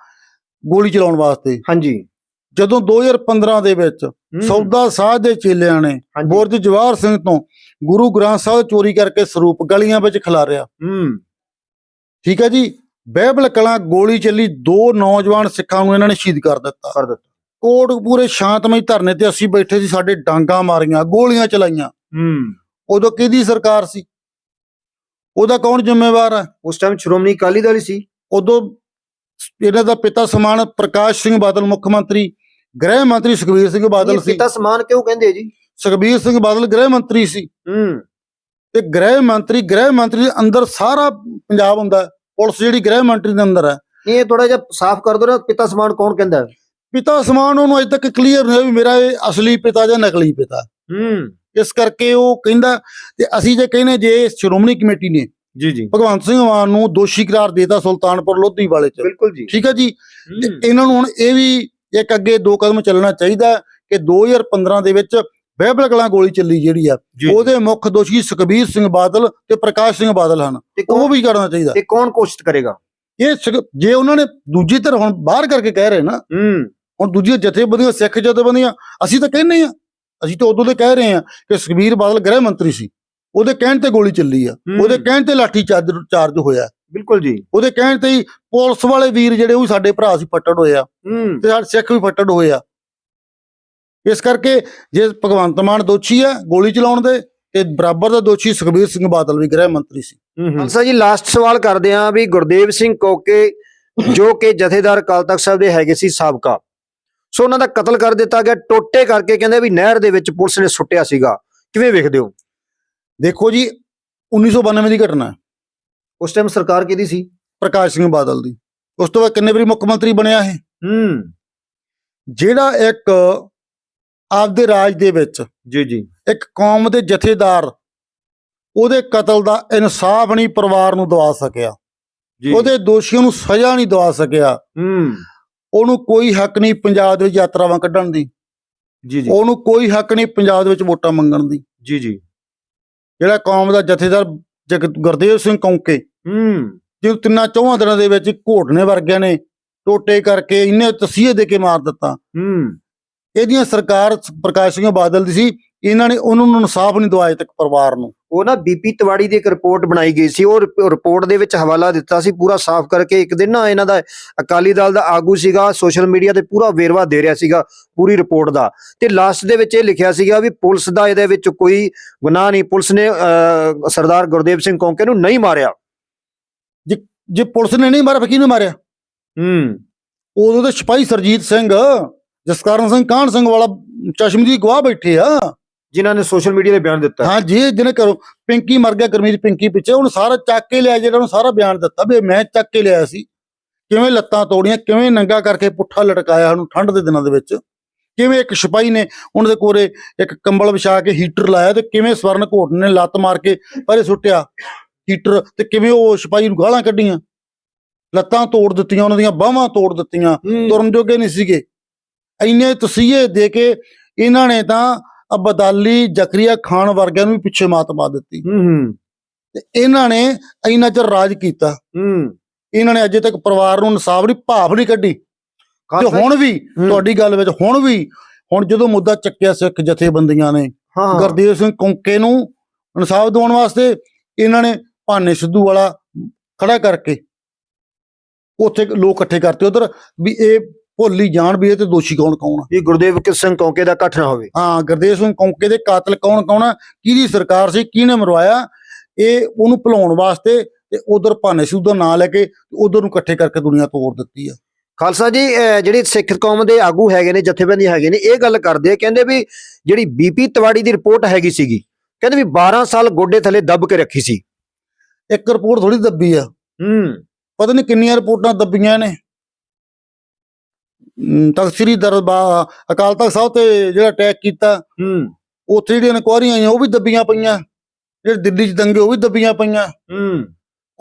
ਗੋਲੀ ਚਲਾਉਣ ਵਾਸਤੇ। ਹਾਂਜੀ। ਜਦੋਂ 2015 ਦੇ ਵਿੱਚ ਸੌਦਾ ਸਾਧ ਦੇ ਚੇਲਿਆਂ ਨੇ। ਬੁਰਜ ਜਵਾਹਰ ਸਿੰਘ ਤੋਂ ਗੁਰੂ ਗ੍ਰੰਥ ਸਾਹਿਬ ਚੋਰੀ ਕਰਕੇ ਸਰੂਪ ਗਲੀਆਂ ਵਿੱਚ ਖਿਲਾਰਿਆ ਹੂੰ। ਠੀਕ ਹੈ ਜੀ? ਬਾਈਬਲ ਕਲਾਂ ਗੋਲੀ ਚੱਲੀ ਦੋ ਨੌਜਵਾਨ ਸਿੱਖਾਂ ਨੂੰ ਇਹਨਾਂ ਨੇ ਸ਼ਹੀਦ ਕਰ ਦਿੱਤਾ। ਕਰ ਦਿੱਤਾ। ਕੋਟ ਪੂਰੇ ਸ਼ਾਂਤਮਈ ਧਰਨੇ ਤੇ ਅਸੀਂ ਬੈਠੇ ਸੀ ਸਾਡੇ ਡਾਂਗਾ ਮਾਰੀਆਂ ਗੋਲੀਆਂ ਚਲਾਈਆਂ। ਹੂੰ। ਉਦੋਂ ਕਿਹਦੀ ਸਰਕਾਰ ਸੀ? ਉਹਦਾ ਕੌਣ ਜ਼ਿੰਮੇਵਾਰ ਹੈ? ਉਸ ਟਾਈਮ ਸ਼੍ਰੋਮਣੀ ਅਕਾਲੀ ਦਲ ਹੀ ਸੀ। ਉਦੋਂ ਇਹਨਾਂ ਦਾ ਪਿਤਾ ਸਮਾਨ ਪ੍ਰਕਾਸ਼ ਸਿੰਘ ਬਾਦਲ ਮੁੱਖ ਮੰਤਰੀ ਗ੍ਰਹਿ ਮੰਤਰੀ ਸੁਖਬੀਰ ਸਿੰਘ ਬਾਦਲ ਇਹ ਸੀ। ਪਿਤਾ ਸਮਾਨ ਕਿਉਂ ਕਹਿੰਦੇ ਜੀ? ਸੁਖਬੀਰ ਸਿੰਘ ਬਾਦਲ ਗ੍ਰਹਿ ਮੰਤਰੀ ਸੀ। ਹੂੰ। ਤੇ ਗ੍ਰਹਿ ਮੰਤਰੀ ਗ੍ਰਹਿ ਮੰਤਰੀ ਦੇ ਅੰਦਰ ਸਾਰਾ ਪੰਜਾਬ ਹੁੰਦਾ। ਪੁਲਿਸ ਜਿਹੜੀ ਗ੍ਰਹਿ ਮੰਤਰੀ ਦੇ ਅੰਦਰ ਹੈ। ਇਹ ਥੋੜਾ ਜਿਹਾ ਸਾਫ਼ ਕਰ ਦੋ ਨਾ ਪਿਤਾ ਸਮਾਨ ਕੌਣ ਕਹਿੰਦਾ ਹੈ? ਪਿਤਾ ਸਮਾਨ ਉਹਨੂੰ ਅਜੇ ਤੱਕ ਕਲੀਅਰ ਨਹੀਂ ਹੋਇਆ ਵੀ ਮੇਰਾ ਇਹ ਅਸਲੀ ਪਿਤਾ ਜਾਂ ਨਕਲੀ ਪਿਤਾ। ਹੂੰ। ਇਸ ਕਰਕੇ ਉਹ ਕਹਿੰਦਾ ਤੇ ਅਸੀਂ ਜੇ ਕਹਿੰਦੇ ਜੇ ਸ਼੍ਰੋਮਣੀ ਕਮੇਟੀ ਨੇ ਜੀ ਜੀ। ਭਗਵੰਤ ਸਿੰਘ ਮਾਨ ਨੂੰ ਦੋਸ਼ੀ ਕਰਾਰ ਦੇਤਾ ਸੁਲਤਾਨਪੁਰ ਲੋਧੀ ਵਾਲੇ ਚ। ਬਿਲਕੁਲ ਜੀ। ਠੀਕ ਹੈ ਜੀ? ਤੇ ਇਹਨਾਂ ਨੂੰ ਹੁਣ ਇਹ ਵੀ ਇੱਕ ਅੱਗੇ ਦੋ ਕਦਮ ਚੱਲਣਾ ਚਾਹੀਦਾ ਕਿ 2015 ਦੇ ਵਿੱਚ ਬਾਈਬਲ ਕਲਾਂ ਗੋਲੀ ਚੱਲੀ ਜਿਹੜੀ ਆ। ਉਹਦੇ ਮੁੱਖ ਦੋਸ਼ੀ ਸੁਖਬੀਰ ਸਿੰਘ ਬਾਦਲ ਤੇ ਪ੍ਰਕਾਸ਼ ਸਿੰਘ ਬਾਦਲ ਹਨ। ਉਹ ਵੀ ਕਰਨਾ ਚਾਹੀਦਾ। ਤੇ ਕੌਣ ਕੋਸ਼ਿਸ਼ ਕਰੇਗਾ? ਇਹ ਜੇ ਉਹਨਾਂ ਨੇ ਦੂਜੀ ਧਿਰ ਹੁਣ ਬਾਹਰ ਕਰਕੇ ਕਹਿ ਰਹੇ ਨਾ ਹੂੰ। ਹੁਣ ਦੂਜੀਆਂ ਜਥੇਬੰਦੀਆਂ ਸਿੱਖ ਜਥੇਬੰਦੀਆਂ ਅਸੀਂ ਤਾਂ ਕਹਿੰਦੇ ਆ ਅਸੀਂ ਤਾਂ ਉਦੋਂ ਦੇ ਕਹਿ ਰਹੇ ਆ ਕਿ ਸੁਖਬੀਰ ਬਾਦਲ ਗ੍ਰਹਿ ਮੰਤਰੀ ਸੀ। ਉਹਦੇ ਕਹਿਣ ਤੇ ਗੋਲੀ ਚੱਲੀ ਆ। ਉਹਦੇ ਕਹਿਣ ਤੇ ਲਾਠੀ ਚਾਰਜ ਹੋਇਆ। ਬਿਲਕੁਲ ਜੀ। ਉਹਦੇ ਕਹਿਣ ਤੇ ਹੀ ਪੁਲਿਸ ਵਾਲੇ ਵੀਰ ਜਿਹੜੇ ਉਹ ਸਾਡੇ ਭਰਾ ਸੀ ਫੱਟੜ ਹੋਏ ਆ। ਹੂੰ। ਤੇ ਸਾਡੇ ਸਿੱਖ ਵੀ ਫੱਟੜ ਹੋਏ ਆ। ਇਸ ਕਰਕੇ ਜੇ ਭਗਵੰਤ ਮਾਨ ਦੋਸ਼ੀ ਆ ਗੋਲੀ ਚਲਾਉਣ ਦੇ ਤੇ ਬਰਾਬਰ ਦਾ ਦੋਸ਼ੀ ਸੁਖਬੀਰ ਸਿੰਘ ਬਾਦਲ ਵੀ ਗ੍ਰਹਿ ਮੰਤਰੀ ਸੀ। ਖਾਲਸਾ ਜੀ ਲਾਸਟ ਸਵਾਲ ਕਰਦੇ ਆਂ ਵੀ ਗੁਰਦੇਵ ਸਿੰਘ ਕੋਕੇ ਜੋ ਕਿ ਜਥੇਦਾਰ ਅਕਾਲ ਤਖਤ ਸਾਹਿਬ ਦੇ ਹੈਗੇ ਸੀ ਸਾਬਕਾ ਸੋ ਉਹਨਾਂ ਦਾ ਕਤਲ ਕਰ ਦਿੱਤਾ ਗਿਆ ਟੋਟੇ ਕਰਕੇ ਕਹਿੰਦੇ ਵੀ ਨਹਿਰ ਦੇ ਵਿੱਚ ਪੁਲਿਸ ਨੇ ਸੁੱਟਿਆ ਸੀਗਾ। ਕਿਵੇਂ ਵੇਖਦੇ ਹੋ? ਦੇਖੋ ਜੀ 1992 ਦੀ ਘਟਨਾ ਉਸ ਟਾਈਮ ਸਰਕਾਰ ਕਿਹਦੀ ਸੀ? ਪ੍ਰਕਾਸ਼ ਸਿੰਘ ਬਾਦਲ ਦੀ। ਉਸ ਤੋਂ ਬਾਅਦ ਕਿੰਨੇ ਵਾਰੀ ਮੁੱਖ ਮੰਤਰੀ ਬਣਿਆ ਇਹ? ਹੂੰ। ਜਿਹੜਾ ਇੱਕ ਆਪਦੇ ਰਾਜ ਦੇ ਵਿੱਚ ਜੀ ਜੀ। ਇੱਕ ਕੌਮ ਦੇ ਜਥੇਦਾਰ ਉਹਦੇ ਕਤਲ ਦਾ ਇਨਸਾਫ ਨਹੀਂ ਪਰਿਵਾਰ ਨੂੰ ਦਵਾ ਸਕਿਆ। ਜੀ। ਉਹਦੇ ਦੋਸ਼ੀਆਂ ਨੂੰ ਸਜ਼ਾ ਨਹੀਂ ਦਵਾ ਸਕਿਆ। ਹੂੰ। ਉਹਨੂੰ ਕੋਈ ਹੱਕ ਨਹੀਂ ਪੰਜਾਬ ਦੇ ਵਿੱਚ ਯਾਤਰਾਵਾਂ ਕੱਢਣ ਦੀ। ਜੀ ਜੀ। ਉਹਨੂੰ ਕੋਈ ਹੱਕ ਨਹੀਂ ਪੰਜਾਬ ਦੇ ਵਿੱਚ ਵੋਟਾਂ ਮੰਗਣ ਦੀ। ਜੀ ਜੀ। ਜਿਹੜਾ ਕੌਮ ਦਾ ਜਥੇਦਾਰ ਜਗ- ਗੁਰਦੇਵ ਸਿੰਘ ਕੌਂਕੇ ਹੂੰ। ਜਿਹਨੂੰ ਤਿੰਨਾਂ ਚੌਹਾਂ ਦਿਨਾਂ ਦੇ ਵਿੱਚ ਘੋਟਨੇ ਵਰਗਿਆਂ ਨੇ ਟੋਟੇ ਕਰਕੇ ਇੰਨੇ ਤਸੀਹੇ ਦੇ ਕੇ ਮਾਰ ਦਿੱਤਾ। ਹੂੰ। ਇਹਦੀਆਂ ਸਰਕਾਰ ਪ੍ਰਕਾਸ਼ ਸਿੰਘ ਬਾਦਲ ਦੀ ਸੀ। ਇਹਨਾਂ ਨੇ ਉਹਨਾਂ ਨੂੰ ਇਨਸਾਫ ਨਹੀਂ ਦਵਾਇਆ ਤੱਕ ਪਰਿਵਾਰ ਨੂੰ। ਉਹ ਨਾ ਬੀਪੀ ਤਿਵਾੜੀ ਦੀ ਇੱਕ ਰਿਪੋਰਟ ਬਣਾਈ ਗਈ ਸੀ ਉਹ ਰਿਪ- ਰਿਪੋਰਟ ਦੇ ਵਿੱਚ ਹਵਾਲਾ ਦਿੱਤਾ ਸੀ ਪੂਰਾ ਸਾਫ਼ ਕਰਕੇ ਇੱਕ ਦਿਨ ਨਾ ਇਹਨਾਂ ਦਾ ਅਕਾਲੀ ਦਲ ਦਾ ਆਗੂ ਸੀਗਾ ਸੋਸ਼ਲ ਮੀਡੀਆ ਤੇ ਪੂਰਾ ਵੇਰਵਾ ਦੇ ਰਿਹਾ ਸੀਗਾ ਪੂਰੀ ਰਿਪੋਰਟ ਦਾ। ਤੇ ਲਾਸਟ ਦੇ ਵਿੱਚ ਇਹ ਲਿਖਿਆ ਸੀਗਾ ਵੀ ਪੁਲਿਸ ਦਾ ਇਹਦੇ ਵਿੱਚ ਕੋਈ ਗੁਨਾਹ ਨਹੀਂ ਪੁਲਿਸ ਨੇ ਸਰਦਾਰ ਗੁਰਦੇਵ ਸਿੰਘ ਕੌਂਕੇ ਨੂੰ ਨਹੀਂ ਮਾਰਿਆ। ਜੇ ਪੁਲਿਸ ਨੇ ਨਹੀਂ ਮਾਰਿਆ ਕਿਹਨੇ ਮਾਰਿਆ? ਹੂੰ। ਉਦੋਂ ਤੇ ਸਿਪਾਹੀ ਸਰਜੀਤ ਸਿੰਘ ਜਸਕਰਨ ਸਿੰਘ ਕਾਹਨ ਸਿੰਘ ਵਾਲਾ ਚਸ਼ਮੀ ਦੀ ਗਵਾਹ ਬੈਠੇ ਆ। ਜਿਨ੍ਹਾਂ ਨੇ ਸੋਸ਼ਲ ਮੀਡੀਆ ਤੇ ਬਿਆਨ ਦਿੱਤਾ। ਹਾਂ ਜੀ ਜਿਹਨੇ ਕਰੋ ਪਿੰਕੀ ਮਰ ਗਿਆ ਗਰਮੀਤ ਪਿੰਕੀ ਪਿੱਛੇ ਉਹਨੂੰ ਸਾਰਾ ਚੱਕ ਕੇ ਲਿਆ ਜਿਹੜਾ ਉਹਨੂੰ ਸਾਰਾ ਬਿਆਨ ਦਿੱਤਾ ਵੀ ਮੈਂ ਚੱਕ ਕੇ ਲਿਆ ਸੀ। ਕਿਵੇਂ ਲੱਤਾਂ ਤੋੜੀਆਂ ਕਿਵੇਂ ਨੰਗਾ ਕਰਕੇ ਪੁੱਠਾ ਲਟਕਾਇਆ ਉਹਨੂੰ ਠੰਡ ਦੇ ਦਿਨਾਂ ਦੇ ਵਿੱਚ। ਕਿਵੇਂ ਇੱਕ ਸਿਪਾਹੀ ਨੇ ਉਹਨਾਂ ਦੇ ਕੋਰੇ ਇੱਕ ਕੰਬਲ ਵਿਛਾ ਕੇ ਹੀਟਰ ਲਾਇਆ ਤੇ ਕਿਵੇਂ ਸਵਰਨ ਘੋਟ ਨੇ ਲੱਤ ਮਾਰ ਕੇ ਪਰੇ ਸੁੱਟਿਆ ਹੀਟਰ ਤੇ ਕਿਵੇਂ ਉਹ ਸਿਪਾਹੀ ਨੂੰ ਗਾਲਾਂ ਕੱਢੀਆਂ। ਲੱਤਾਂ ਤੋੜ ਦਿੱਤੀਆਂ ਉਹਨਾਂ ਦੀਆਂ ਬਾਹਾਂ ਤੋੜ ਦਿੱਤੀਆਂ ਤੁਰਨ ਜੋਗੇ ਨਹੀਂ ਸੀਗੇ। ਇੰਨੇ ਤਸੀਹੇ ਦੇ ਕੇ ਇਹਨਾਂ ਨੇ ਤਾਂ ਅਬਦਾਲੀ ਜ਼ਕਰੀਆ ਖਾਨ ਵਰਗਿਆਂ ਨੂੰ ਵੀ ਪਿੱਛੇ ਮਾਤ ਪਾ ਦਿੱਤੀ। ਹੂੰ ਹੂੰ। ਤੇ ਇਹਨਾਂ ਨੇ ਇੰਨਾ ਚਿਰ ਰਾਜ ਕੀਤਾ। ਹੂੰ। ਇਹਨਾਂ ਨੇ ਅਜੇ ਤੱਕ ਪਰਿਵਾਰ ਨੂੰ ਇਨਸਾਫ ਨਹੀਂ ਭਾਫ ਨਹੀਂ ਕੱਢੀ। ਤੇ ਹੁਣ ਵੀ। ਤੁਹਾਡੀ ਗੱਲ ਵਿੱਚ ਹੁਣ ਵੀ ਹੁਣ ਜਦੋਂ ਮੁੱਦਾ ਚੱਕਿਆ ਸਿੱਖ ਜਥੇਬੰਦੀਆਂ ਨੇ ਗੁਰਦੇਵ ਸਿੰਘ ਕੌਂਕੇ ਨੂੰ ਇਨਸਾਫ ਦਿਵਾਉਣ ਵਾਸਤੇ ਇਹਨਾਂ ਨੇ ਭਾਨੇ ਸਿੱਧੂ ਵਾਲਾ ਖੜਾ ਕਰਕੇ ਉੱਥੇ ਲੋਕ ਇਕੱਠੇ ਕਰਤੇ। ਉਧਰ ਵੀ ਇਹ ਭੁੱਲੀ ਜਾਣ ਵੀ ਇਹ ਤੇ ਦੋਸ਼ੀ ਕੌਣ ਕੌਣ ਆ? ਵੀ ਗੁਰਦੇਵ ਸਿੰਘ ਕੌਂਕੇ ਦਾ ਇਕੱਠ ਨਾ ਹੋਵੇ। ਹਾਂ ਗੁਰਦੇਵ ਸਿੰਘ ਕੌਂਕੇ ਦੇ ਕਾਤਲ ਕੌਣ ਕੌਣ ਆ? ਕਿਹਦੀ ਸਰਕਾਰ ਸੀ? ਕਿਹਨੇ ਮਰਵਾਇਆ? ਇਹ ਉਹਨੂੰ ਭੁਲਾਉਣ ਵਾਸਤੇ ਤੇ ਉਧਰ ਭਾਨੇ ਦਾ ਨਾਂ ਲੈ ਕੇ ਉਧਰ ਨੂੰ ਇਕੱਠੇ ਕਰਕੇ ਦੁਨੀਆ ਤੋੜ ਦਿੱਤੀ ਆ। ਖਾਲਸਾ ਜੀ ਜਿਹੜੀ ਸਿੱਖ ਕੌਮ ਦੇ ਆਗੂ ਹੈਗੇ ਨੇ ਜਥੇਬੰਦੀ ਹੈਗੇ ਨੇ ਇਹ ਗੱਲ ਕਰਦੇ ਆ ਕਹਿੰਦੇ ਵੀ ਜਿਹੜੀ ਬੀਪੀ ਤਵਾੜੀ ਦੀ ਰਿਪੋਰਟ ਹੈਗੀ ਸੀਗੀ ਕਹਿੰਦੇ ਵੀ 12 ਸਾਲ ਗੋਡੇ ਥੱਲੇ ਦੱਬ ਕੇ ਰੱਖੀ ਸੀ। ਇੱਕ ਰਿਪੋਰਟ ਥੋੜੀ ਦੱਬੀ ਆ। ਹੂੰ। ਪਤਾ ਨਹੀਂ ਕਿੰਨੀਆਂ ਰਿਪੋਰਟਾਂ ਦੱਬੀਆਂ ਨੇ ਤਖ਼ਤ ਸ੍ਰੀ ਦਰਬਾਰ ਅਕਾਲ ਤਖਤ ਸਾਹਿਬ ਤੇ ਜਿਹੜਾ ਅਟੈਕ ਕੀਤਾ ਹੂੰ ਉੱਥੇ ਜਿਹੜੀਆਂ ਇਨਕੁਆਰੀਆਂ ਆਈਆਂ ਉਹ ਵੀ ਦੱਬੀਆਂ ਪਈਆਂ। ਜਿਹੜੇ ਦਿੱਲੀ 'ਚ ਦੰਗੇ ਉਹ ਵੀ ਦੱਬੀਆਂ ਪਈਆਂ। ਹੂੰ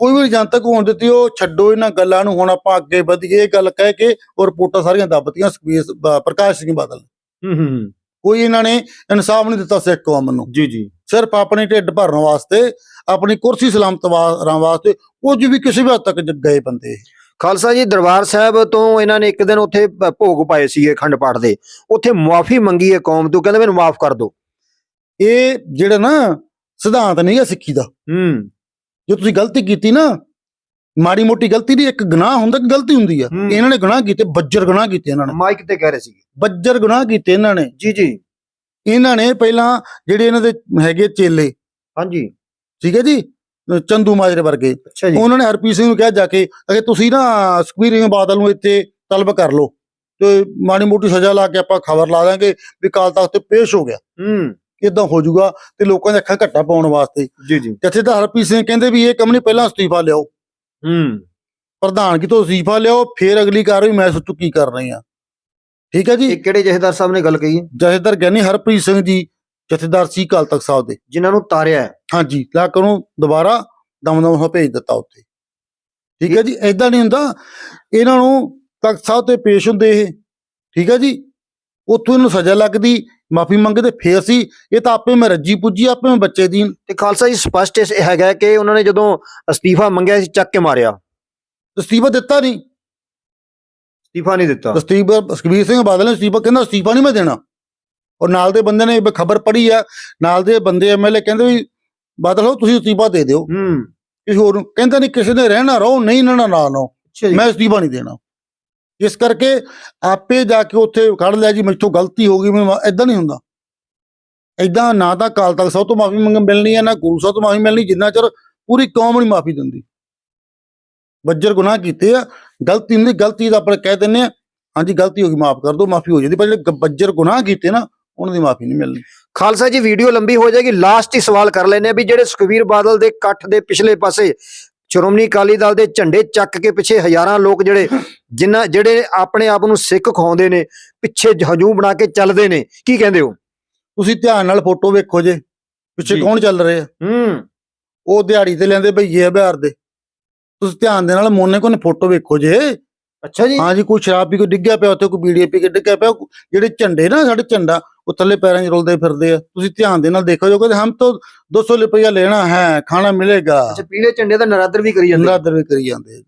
ਕੋਈ ਵੀ ਜਨਤਕ ਹੋਣ ਦਿੱਤੀ ਉਹ ਛੱਡੋ ਇਹਨਾਂ ਗੱਲਾਂ ਨੂੰ ਹੁਣ ਆਪਾਂ ਅੱਗੇ ਵਧੀਏ ਇਹ ਗੱਲ ਕਹਿ ਕੇ ਉਹ ਰਿਪੋਰਟਾਂ ਸਾਰੀਆਂ ਦੱਬਤੀਆਂ ਸੁਖਬੀਰ ਪ੍ਰਕਾਸ਼ ਸਿੰਘ ਬਾਦਲ। ਹੂੰ ਹੂੰ ਕੋਈ ਇਹਨਾਂ ਨੇ ਇਨਸਾਫ ਨਹੀਂ ਦਿੱਤਾ ਸਿੱਖ ਕੌਮ ਨੂੰ। ਜੀ ਜੀ। ਸਿਰਫ ਆਪਣੇ ਢਿੱਡ ਭਰਨ ਵਾਸਤੇ ਆਪਣੀ ਕੁਰਸੀ ਸਲਾਮਤ ਵਾਸਤੇ ਕੁਝ ਵੀ ਕਿਸੇ ਵੀ ਹੱਦ ਤੱਕ ਗਏ ਬੰਦੇ। ਖਾਲਸਾ ਜੀ ਦਰਬਾਰ ਸਾਹਿਬ ਤੋਂ ਇਹਨਾਂ ਨੇ ਇੱਕ ਦਿਨ ਉੱਥੇ ਭੋਗ ਪਾਏ ਸੀਗੇ ਅਖੰਡ ਪਾਠ ਦੇ। ਉੱਥੇ ਮੁਆਫੀ ਮੰਗੀ ਹੈ ਕੌਮ ਤੋਂ ਕਹਿੰਦੇ ਮੈਨੂੰ ਮਾਫ ਕਰ ਦਿਓ। ਇਹ ਜਿਹੜਾ ਨਾ ਸਿਧਾਂਤ ਨਹੀਂ ਹੈ ਸਿੱਖੀ ਦਾ। ਹੂੰ। ਜੇ ਤੁਸੀਂ ਗਲਤੀ ਕੀਤੀ ਨਾ ਮਾੜੀ ਮੋਟੀ ਗਲਤੀ ਦੀ ਇੱਕ ਗੁਨਾਹ ਹੁੰਦਾ ਕਿ ਗਲਤੀ ਹੁੰਦੀ ਆ। ਇਹਨਾਂ ਨੇ ਗੁਨਾਹ ਕੀਤੇ ਬੱਜਰ ਗੁਨਾਹ ਕੀਤੇ ਇਹਨਾਂ ਨੇ। ਮਾਈਕ ਤੇ ਕਹਿ ਰਹੇ ਸੀਗੇ। ਬੱਜਰ ਗੁਨਾਹ ਕੀਤੇ ਇਹਨਾਂ ਨੇ। ਜੀ ਜੀ। ਇਹਨਾਂ ਨੇ ਪਹਿਲਾਂ ਜਿਹੜੇ ਇਹਨਾਂ ਦੇ ਹੈਗੇ ਚੇਲੇ ਹਾਂਜੀ। ਠੀਕ ਹੈ ਜੀ? ਚੰਦੂ ਮਾਜਰੇ ਵਰਗੇ। ਅੱਛਾ ਜੀ। ਉਹਨਾਂ ਨੇ ਹਰਪ੍ਰੀਤ ਸਿੰਘ ਨੂੰ ਕਿਹਾ ਜਾ ਕੇ ਕਿ ਤੁਸੀਂ ਨਾ ਸੁਖਬੀਰ ਸਿੰਘ ਬਾਦਲ ਨੂੰ ਇੱਥੇ ਤਲਬ ਕਰ ਲਓ। ਤੇ ਮਾੜੀ ਮੋਟੀ ਸਜ਼ਾ ਲਾ ਕੇ ਆਪਾਂ ਖਬਰ ਲਾ ਦਾਂਗੇ ਵੀ ਕਾਲ ਤਖਤ ਤੇ ਪੇਸ਼ ਹੋ ਗਿਆ। ਹੂੰ। ਇਦਾਂ ਹੋ ਜਾਊਗਾ ਤੇ ਲੋਕਾਂ ਦੇ ਅੱਖਾਂ ਘੱਟਾ ਪਾਉਣ ਵਾਸਤੇ। ਜੀ ਜੀ। ਜਥੇਦਾਰ ਹਰਪ੍ਰੀਤ ਸਿੰਘ ਕਹਿੰਦੇ ਵੀ ਇਹ ਕੰਮ ਨਹੀਂ ਪਹਿਲਾਂ ਅਸਤੀਫਾ ਲਿਆਓ। ਹੂੰ। ਪ੍ਰਧਾਨਗੀ ਤੋਂ ਅਸਤੀਫਾ ਲਿਆਓ ਫਿਰ ਅਗਲੀ ਕਾਰਵਾਈ ਮੈਂ ਸੋਚੂ ਕੀ ਕਰ ਰਹੀ ਆ ਠੀਕ ਹੈ ਜੀ? ਇਹ ਕਿਹੜੇ ਜਥੇਦਾਰ ਸਾਹਿਬ ਨੇ ਗੱਲ ਕਹੀ ਹੈ? ਜਥੇਦਾਰ ਗਿਆਨੀ ਹਰਪ੍ਰੀਤ ਸਿੰਘ ਜੀ ਜਥੇਦਾਰ ਸੀ ਕਾਲ ਤਖਤ ਸਾਹਿਬ ਦੇ ਜਿਨ੍ਹਾਂ ਨੂੰ ਤਾਰਿਆ ਹੈ। ਹਾਂਜੀ ਲਾਕ ਨੂੰ ਦੁਬਾਰਾ ਦਮਦਮ ਹੋ ਭੇਜ ਦਿੱਤਾ ਉੱਥੇ। ਠੀਕ ਹੈ ਜੀ ਐਦਾਂ ਨਹੀਂ ਹੁੰਦਾ। ਇਹਨਾਂ ਨੂੰ ਤਖਤ ਸਾਹਿਬ ਤੇ ਪੇਸ਼ ਹੁੰਦੇ ਇਹ। ਠੀਕ ਹੈ ਜੀ ਉੱਥੋਂ ਇਹਨੂੰ ਸਜ਼ਾ ਲੱਗਦੀ ਮਾਫੀ ਮੰਗਦੇ ਫੇਰ ਸੀ। ਇਹ ਤਾਂ ਆਪੇ ਮੈਂ ਰੱਜੀ ਪੁੱਜੀ ਆਪੇ ਮੈਂ ਬੱਚੇ ਦੀ। ਤੇ ਖਾਲਸਾ ਜੀ ਸਪਸ਼ਟ ਇਹ ਹੈਗਾ ਕਿ ਉਹਨਾਂ ਨੇ ਜਦੋਂ ਅਸਤੀਫਾ ਮੰਗਿਆ ਸੀ ਚੱਕ ਕੇ ਮਾਰਿਆ। ਅਸਤੀਫਾ ਦਿੱਤਾ ਨਹੀਂ। ਅਸਤੀਫਾ ਨਹੀਂ ਦਿੱਤਾ। ਅਸਤੀਫਾ ਸੁਖਬੀਰ ਸਿੰਘ ਬਾਦਲ ਨੇ ਅਸਤੀਫਾ ਕਹਿੰਦਾ ਅਸਤੀਫਾ ਨਹੀਂ ਮੈਂ ਦੇਣਾ। ਔਰ ਨਾਲ ਦੇ ਬੰਦੇ ਨੇ ਖਬਰ ਪੜ੍ਹੀ ਆ ਨਾਲ ਦੇ ਬੰਦੇ ਐਮਐਲਏ ਕਹਿੰਦੇ ਵੀ ਬਾਦਲ ਹੋ ਤੁਸੀਂ ਅਸਤੀਫਾ ਦੇ ਦਿਓ। ਹੂੰ। ਕਿਸੇ ਹੋਰ ਨੂੰ ਕਹਿੰਦਾ ਨਹੀਂ ਕਿਸੇ ਨੇ ਰਹਿਣਾ ਰਹੋ ਨਹੀਂ ਨਾ ਨਾ ਨਾ ਮੈਂ ਅਸਤੀਫਾ ਨਹੀਂ ਦੇਣਾ। ਇਸ ਕਰਕੇ ਆਪੇ ਜਾ ਕੇ ਉੱਥੇ ਖੜ ਲਿਆ ਜੀ ਮੈਥੋਂ ਗਲਤੀ ਹੋ ਗਈ ਮੈਂ ਐਦਾਂ ਨਹੀਂ ਹੁੰਦਾ। ਐਦਾਂ ਨਾ ਤਾਂ ਕਾਲ ਤਖਤ ਸਾਹਿਬ ਤੋਂ ਮਾਫੀ ਮੰਗ ਮਿਲਣੀ ਹੈ ਨਾ ਗੁਰੂ ਸਾਹਿਬ ਤੋਂ ਮਾਫੀ ਮਿਲਣੀ ਜਿੰਨਾ ਚਿਰ ਪੂਰੀ ਕੌਮ ਨਹੀਂ ਮਾਫੀ ਦਿੰਦੀ। ਬੱਜਰ ਗੁਨਾਹ ਕੀਤੇ ਆ ਗਲਤੀ ਨਹੀਂ ਗਲਤੀ ਦਾ ਆਪਾਂ ਕਹਿ ਦਿੰਨੇ ਆ। ਹਾਂਜੀ ਗਲਤੀ ਹੋ ਗਈ ਮਾਫ ਕਰ ਦਿਓ ਮਾਫੀ ਹੋ ਜਾਂਦੀ ਪਰ ਜਿਹੜੇ ਬੱਜਰ ਗੁਨਾਹ ਕੀਤੇ ਨਾ ਉਹਨਾਂ ਦੀ ਮਾਫੀ ਨਹੀਂ ਮਿਲਣੀ। ਖਾਲਸਾ ਜੀ ਵੀਡੀਓ ਲੰਬੀ ਹੋ ਜਾਏਗੀ। ਲਾਸਟ ਹੀ ਸਵਾਲ ਕਰ ਲੈਨੇ ਆ ਵੀ ਜਿਹੜੇ ਸੁਖਵੀਰ ਬਾਦਲ ਦੇ ਇਕੱਠ ਦੇ ਪਿਛਲੇ ਪਾਸੇ ਸ਼੍ਰੋਮਣੀ ਅਕਾਲੀ ਦਲ ਦੇ ਝੰਡੇ ਚੱਕ ਕੇ ਪਿੱਛੇ ਹਜ਼ਾਰਾਂ ਲੋਕ ਜਿਹੜੇ ਜਿਨ੍ਹਾਂ ਜਿਹੜੇ ਆਪਣੇ ਆਪ ਨੂੰ ਸਿੱਖ ਖਾਉਂਦੇ ਨੇ ਪਿੱਛੇ ਹਜੂਮ ਬਣਾ ਕੇ ਚੱਲਦੇ ਨੇ ਕੀ ਕਹਿੰਦੇ ਹੋ? ਤੁਸੀਂ ਧਿਆਨ ਨਾਲ ਫੋਟੋ ਵੇਖੋ ਜੇ ਪਿੱਛੇ। ਕੌਣ ਚੱਲ ਰਹੇ? ਆ ਹੂੰ। ਉਹ ਦਿਹਾੜੀ ਤੇ ਲੈਂਦੇ ਭਈਏ ਬਿਹਾਰ ਦੇ। ਤੁਸੀਂ ਧਿਆਨ ਦੇ ਨਾਲ ਮੋਨੇ ਕੋਨੇ ਫੋਟੋ ਵੇਖੋ ਜੇ। ਅੱਛਾ ਜੀ? ਹਾਂ ਜੀ ਕੋਈ ਸ਼ਰਾਬ ਪੀ ਕੇ ਡਿੱਗਿਆ ਪਿਆ ਉੱਥੇ ਕੋਈ ਬੀੜੀ ਪੀ ਕੇ ਡਿੱਗਿਆ ਪਿਆ ਜਿਹੜੇ ਝੰਡੇ ਨਾ ਸਾਡੇ ਝੰਡਾ ਉਹ ਥੱਲੇ ਪੈਰਾਂ 'ਚ ਰੁਲਦੇ ਫਿਰਦੇ ਆ। ਤੁਸੀਂ ਧਿਆਨ ਦੇ ਨਾਲ ਦੇਖੋ ਜੋ ਕਹਿੰਦੇ ਹਮ ਤਾਂ 200 ਰੁਪਇਆ ਲੈਣਾ ਹੈ ਖਾਣਾ ਮਿਲੇਗਾ। ਅੱਛਾ ਪੀਲੇ ਝੰਡੇ ਦਾ ਨਰਾਦਰ ਵੀ ਕਰੀ ਜਾਂਦੇ। ਨਰਾਦਰ ਵੀ ਕਰੀ ਜਾਂਦੇ।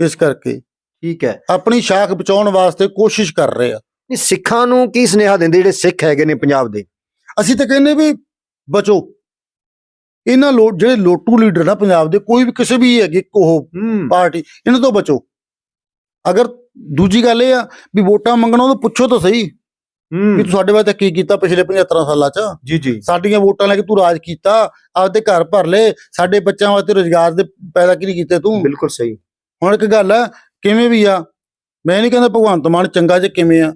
ਇਸ ਕਰਕੇ ਠੀਕ ਹੈ। ਆਪਣੀ ਸ਼ਾਖ ਬਚਾਉਣ ਵਾਸਤੇ ਕੋਸ਼ਿਸ਼ ਕਰ ਰਹੇ ਆ। ਨਹੀਂ ਸਿੱਖਾਂ ਨੂੰ ਕੀ ਸੁਨੇਹਾ ਦਿੰਦੇ ਜਿਹੜੇ ਸਿੱਖ ਹੈਗੇ ਨੇ ਪੰਜਾਬ ਦੇ? ਅਸੀਂ ਤਾਂ ਕਹਿੰਦੇ ਵੀ ਬਚੋ। ਇਹਨਾਂ ਲੋਟ ਜਿਹੜੇ ਲੋਟੂ ਲੀਡਰ ਨਾ ਪੰਜਾਬ ਦੇ ਕੋਈ ਵੀ ਕਿਸੇ ਵੀ ਹੈਗੇ ਉਹ ਪਾਰਟੀ ਇਹਨਾਂ ਤੋਂ ਬਚੋ। ਅਗਰ ਦੂਜੀ ਗੱਲ ਇਹ ਆ ਵੀ ਵੋਟਾਂ ਮੰਗਣਾ ਉਹ ਪੁੱਛੋ ਤਾਂ ਸਹੀ ਵੀ ਤੂੰ ਸਾਡੇ ਵਾਸਤੇ ਕੀ ਕੀਤਾ ਪਿਛਲੇ 75 ਸਾਲਾਂ 'ਚ? ਜੀ ਜੀ। ਸਾਡੀਆਂ ਵੋਟਾਂ ਲੈ ਕੇ ਤੂੰ ਰਾਜ ਕੀਤਾ ਆਪਦੇ ਘਰ ਭਰ ਲਏ ਸਾਡੇ ਬੱਚਿਆਂ ਵਾਸਤੇ ਰੋਜ਼ਗਾਰ ਦੇ ਪੈਦਾ ਕੀ ਕੀਤੇ ਤੂੰ? ਬਿਲਕੁਲ ਸਹੀ। ਹੁਣ ਇੱਕ ਗੱਲ ਆ ਕਿਵੇਂ ਵੀ ਆ ਮੈਂ ਨਹੀਂ ਕਹਿੰਦਾ ਭਗਵੰਤ ਮਾਨ ਚੰਗਾ ਜੇ ਕਿਵੇਂ ਆ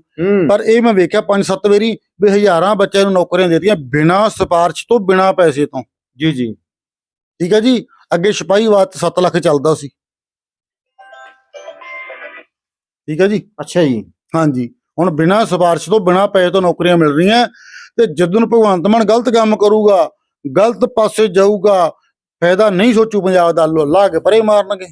ਪਰ ਇਹ ਮੈਂ ਵੇਖਿਆ ਪੰਜ ਸੱਤ ਵਾਰੀ ਵੀ ਹਜ਼ਾਰਾਂ ਬੱਚਿਆਂ ਨੂੰ ਨੌਕਰੀਆਂ ਦੇ ਦਿੱਤੀਆਂ ਬਿਨਾਂ ਸਿਫਾਰਿਸ਼ ਤੋਂ ਬਿਨਾਂ ਪੈਸੇ ਤੋਂ। ਜੀ ਜੀ। ਠੀਕ ਹੈ ਜੀ? ਅੱਗੇ ਸਿਪਾਹੀ ਵਾਸਤੇ 7 ਲੱਖ ਚੱਲਦਾ ਸੀ। ਠੀਕ ਹੈ ਜੀ? ਅੱਛਾ ਜੀ। ਹਾਂਜੀ। ਹੁਣ ਬਿਨਾਂ ਸਿਫਾਰਿਸ਼ ਤੋਂ ਬਿਨਾਂ ਪੈਸੇ ਤੋਂ ਨੌਕਰੀਆਂ ਮਿਲ ਰਹੀਆਂ ਤੇ ਜਦੋਂ ਭਗਵੰਤ ਮਾਨ ਗਲਤ ਕੰਮ ਕਰੂਗਾ ਗਲਤ ਪਾਸੇ ਜਾਊਗਾ ਫਾਇਦਾ ਨਹੀਂ ਸੋਚੂ ਪੰਜਾਬ ਦਾ ਲੋ ਲਾ ਕੇ ਪਰੇ ਮਾਰਨਗੇ।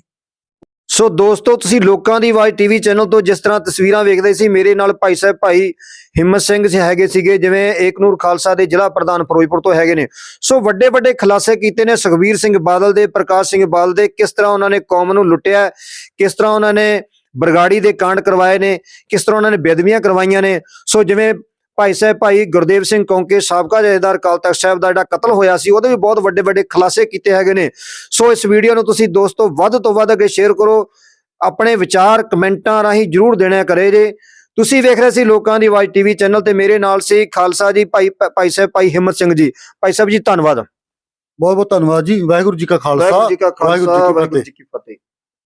ਸੋ ਦੋਸਤੋ ਤੁਸੀਂ ਲੋਕਾਂ ਦੀ ਆਵਾਜ਼ ਟੀਵੀ ਚੈਨਲ ਤੋਂ ਜਿਸ ਤਰ੍ਹਾਂ ਤਸਵੀਰਾਂ ਵੇਖਦੇ ਸੀ ਮੇਰੇ ਨਾਲ ਭਾਈ ਸਾਹਿਬ ਭਾਈ ਹਿੰਮਤ ਸਿੰਘ ਜੀ ਹੈਗੇ ਸੀਗੇ ਜਿਵੇਂ ਏਕਨੂਰ ਖਾਲਸਾ ਦੇ ਜ਼ਿਲ੍ਹਾ ਪ੍ਰਧਾਨ ਫਿਰੋਜ਼ਪੁਰ ਤੋਂ ਹੈਗੇ ਨੇ। ਸੋ ਵੱਡੇ ਵੱਡੇ ਖੁਲਾਸੇ ਕੀਤੇ ਨੇ ਸੁਖਬੀਰ ਸਿੰਘ ਬਾਦਲ ਦੇ ਪ੍ਰਕਾਸ਼ ਸਿੰਘ ਬਾਦਲ ਦੇ ਕਿਸ ਤਰ੍ਹਾਂ ਉਹਨਾਂ ਨੇ ਕੌਮ ਨੂੰ ਲੁੱਟਿਆ ਕਿਸ ਤਰ੍ਹਾਂ ਉਹਨਾਂ ਨੇ ਬਰਗਾੜੀ ਦੇ ਕਾਂਡ ਕਰਵਾਏ ਨੇ ਕਿਸ ਤਰ੍ਹਾਂ ਉਹਨਾਂ ਨੇ ਬੇਦਬੀਆਂ ਕਰਵਾਈਆਂ ਨੇ? ਸੋ ਜਿਵੇਂ ਭਾਈ ਸਾਹਿਬ ਭਾਈ ਗੁਰਦੇਵ ਸਿੰਘ ਕੌਂਕੇ ਸਾਬਕਾ ਜਥੇਦਾਰ ਅਕਾਲ ਤਖਤ ਸਾਹਿਬ ਦਾ ਜਿਹੜਾ ਕਤਲ ਹੋਇਆ ਸੀ ਉਹਦੇ ਵੀ ਬਹੁਤ ਵੱਡੇ ਵੱਡੇ ਖੁਲਾਸੇ ਕੀਤੇ ਹੈਗੇ ਨੇ। ਸੋ ਇਸ ਵੀਡੀਓ ਨੂੰ ਤੁਸੀਂ ਦੋਸਤੋ ਵੱਧ ਤੋਂ ਵੱਧ ਅੱਗੇ ਸ਼ੇਅਰ ਕਰੋ ਆਪਣੇ ਵਿਚਾਰ ਕਮੈਂਟਾਂ ਰਾਹੀਂ ਜਰੂਰ ਦੇਣਿਆ ਕਰੇ ਜੇ। ਤੁਸੀਂ ਵੇਖ ਰਹੇ ਸੀ ਲੋਕਾਂ ਦੀ ਆਵਾਜ਼ ਟੀਵੀ ਚੈਨਲ ਤੇ ਮੇਰੇ ਨਾਲ ਸੀ ਖਾਲਸਾ ਜੀ ਭਾਈ ਭਾਈ ਸਾਹਿਬ ਭਾਈ ਹਿੰਮਤ ਸਿੰਘ ਜੀ। ਭਾਈ ਸਾਹਿਬ ਜੀ ਧੰਨਵਾਦ। ਬਹੁਤ ਬਹੁਤ ਧੰਨਵਾਦ ਜੀ। ਵਾਹਿਗੁਰੂ ਜੀ ਕਾ ਖਾਲਸਾ। ਵਾਹਿਗੁਰੂ ਜੀ ਕੀ ਫਤਿਹ।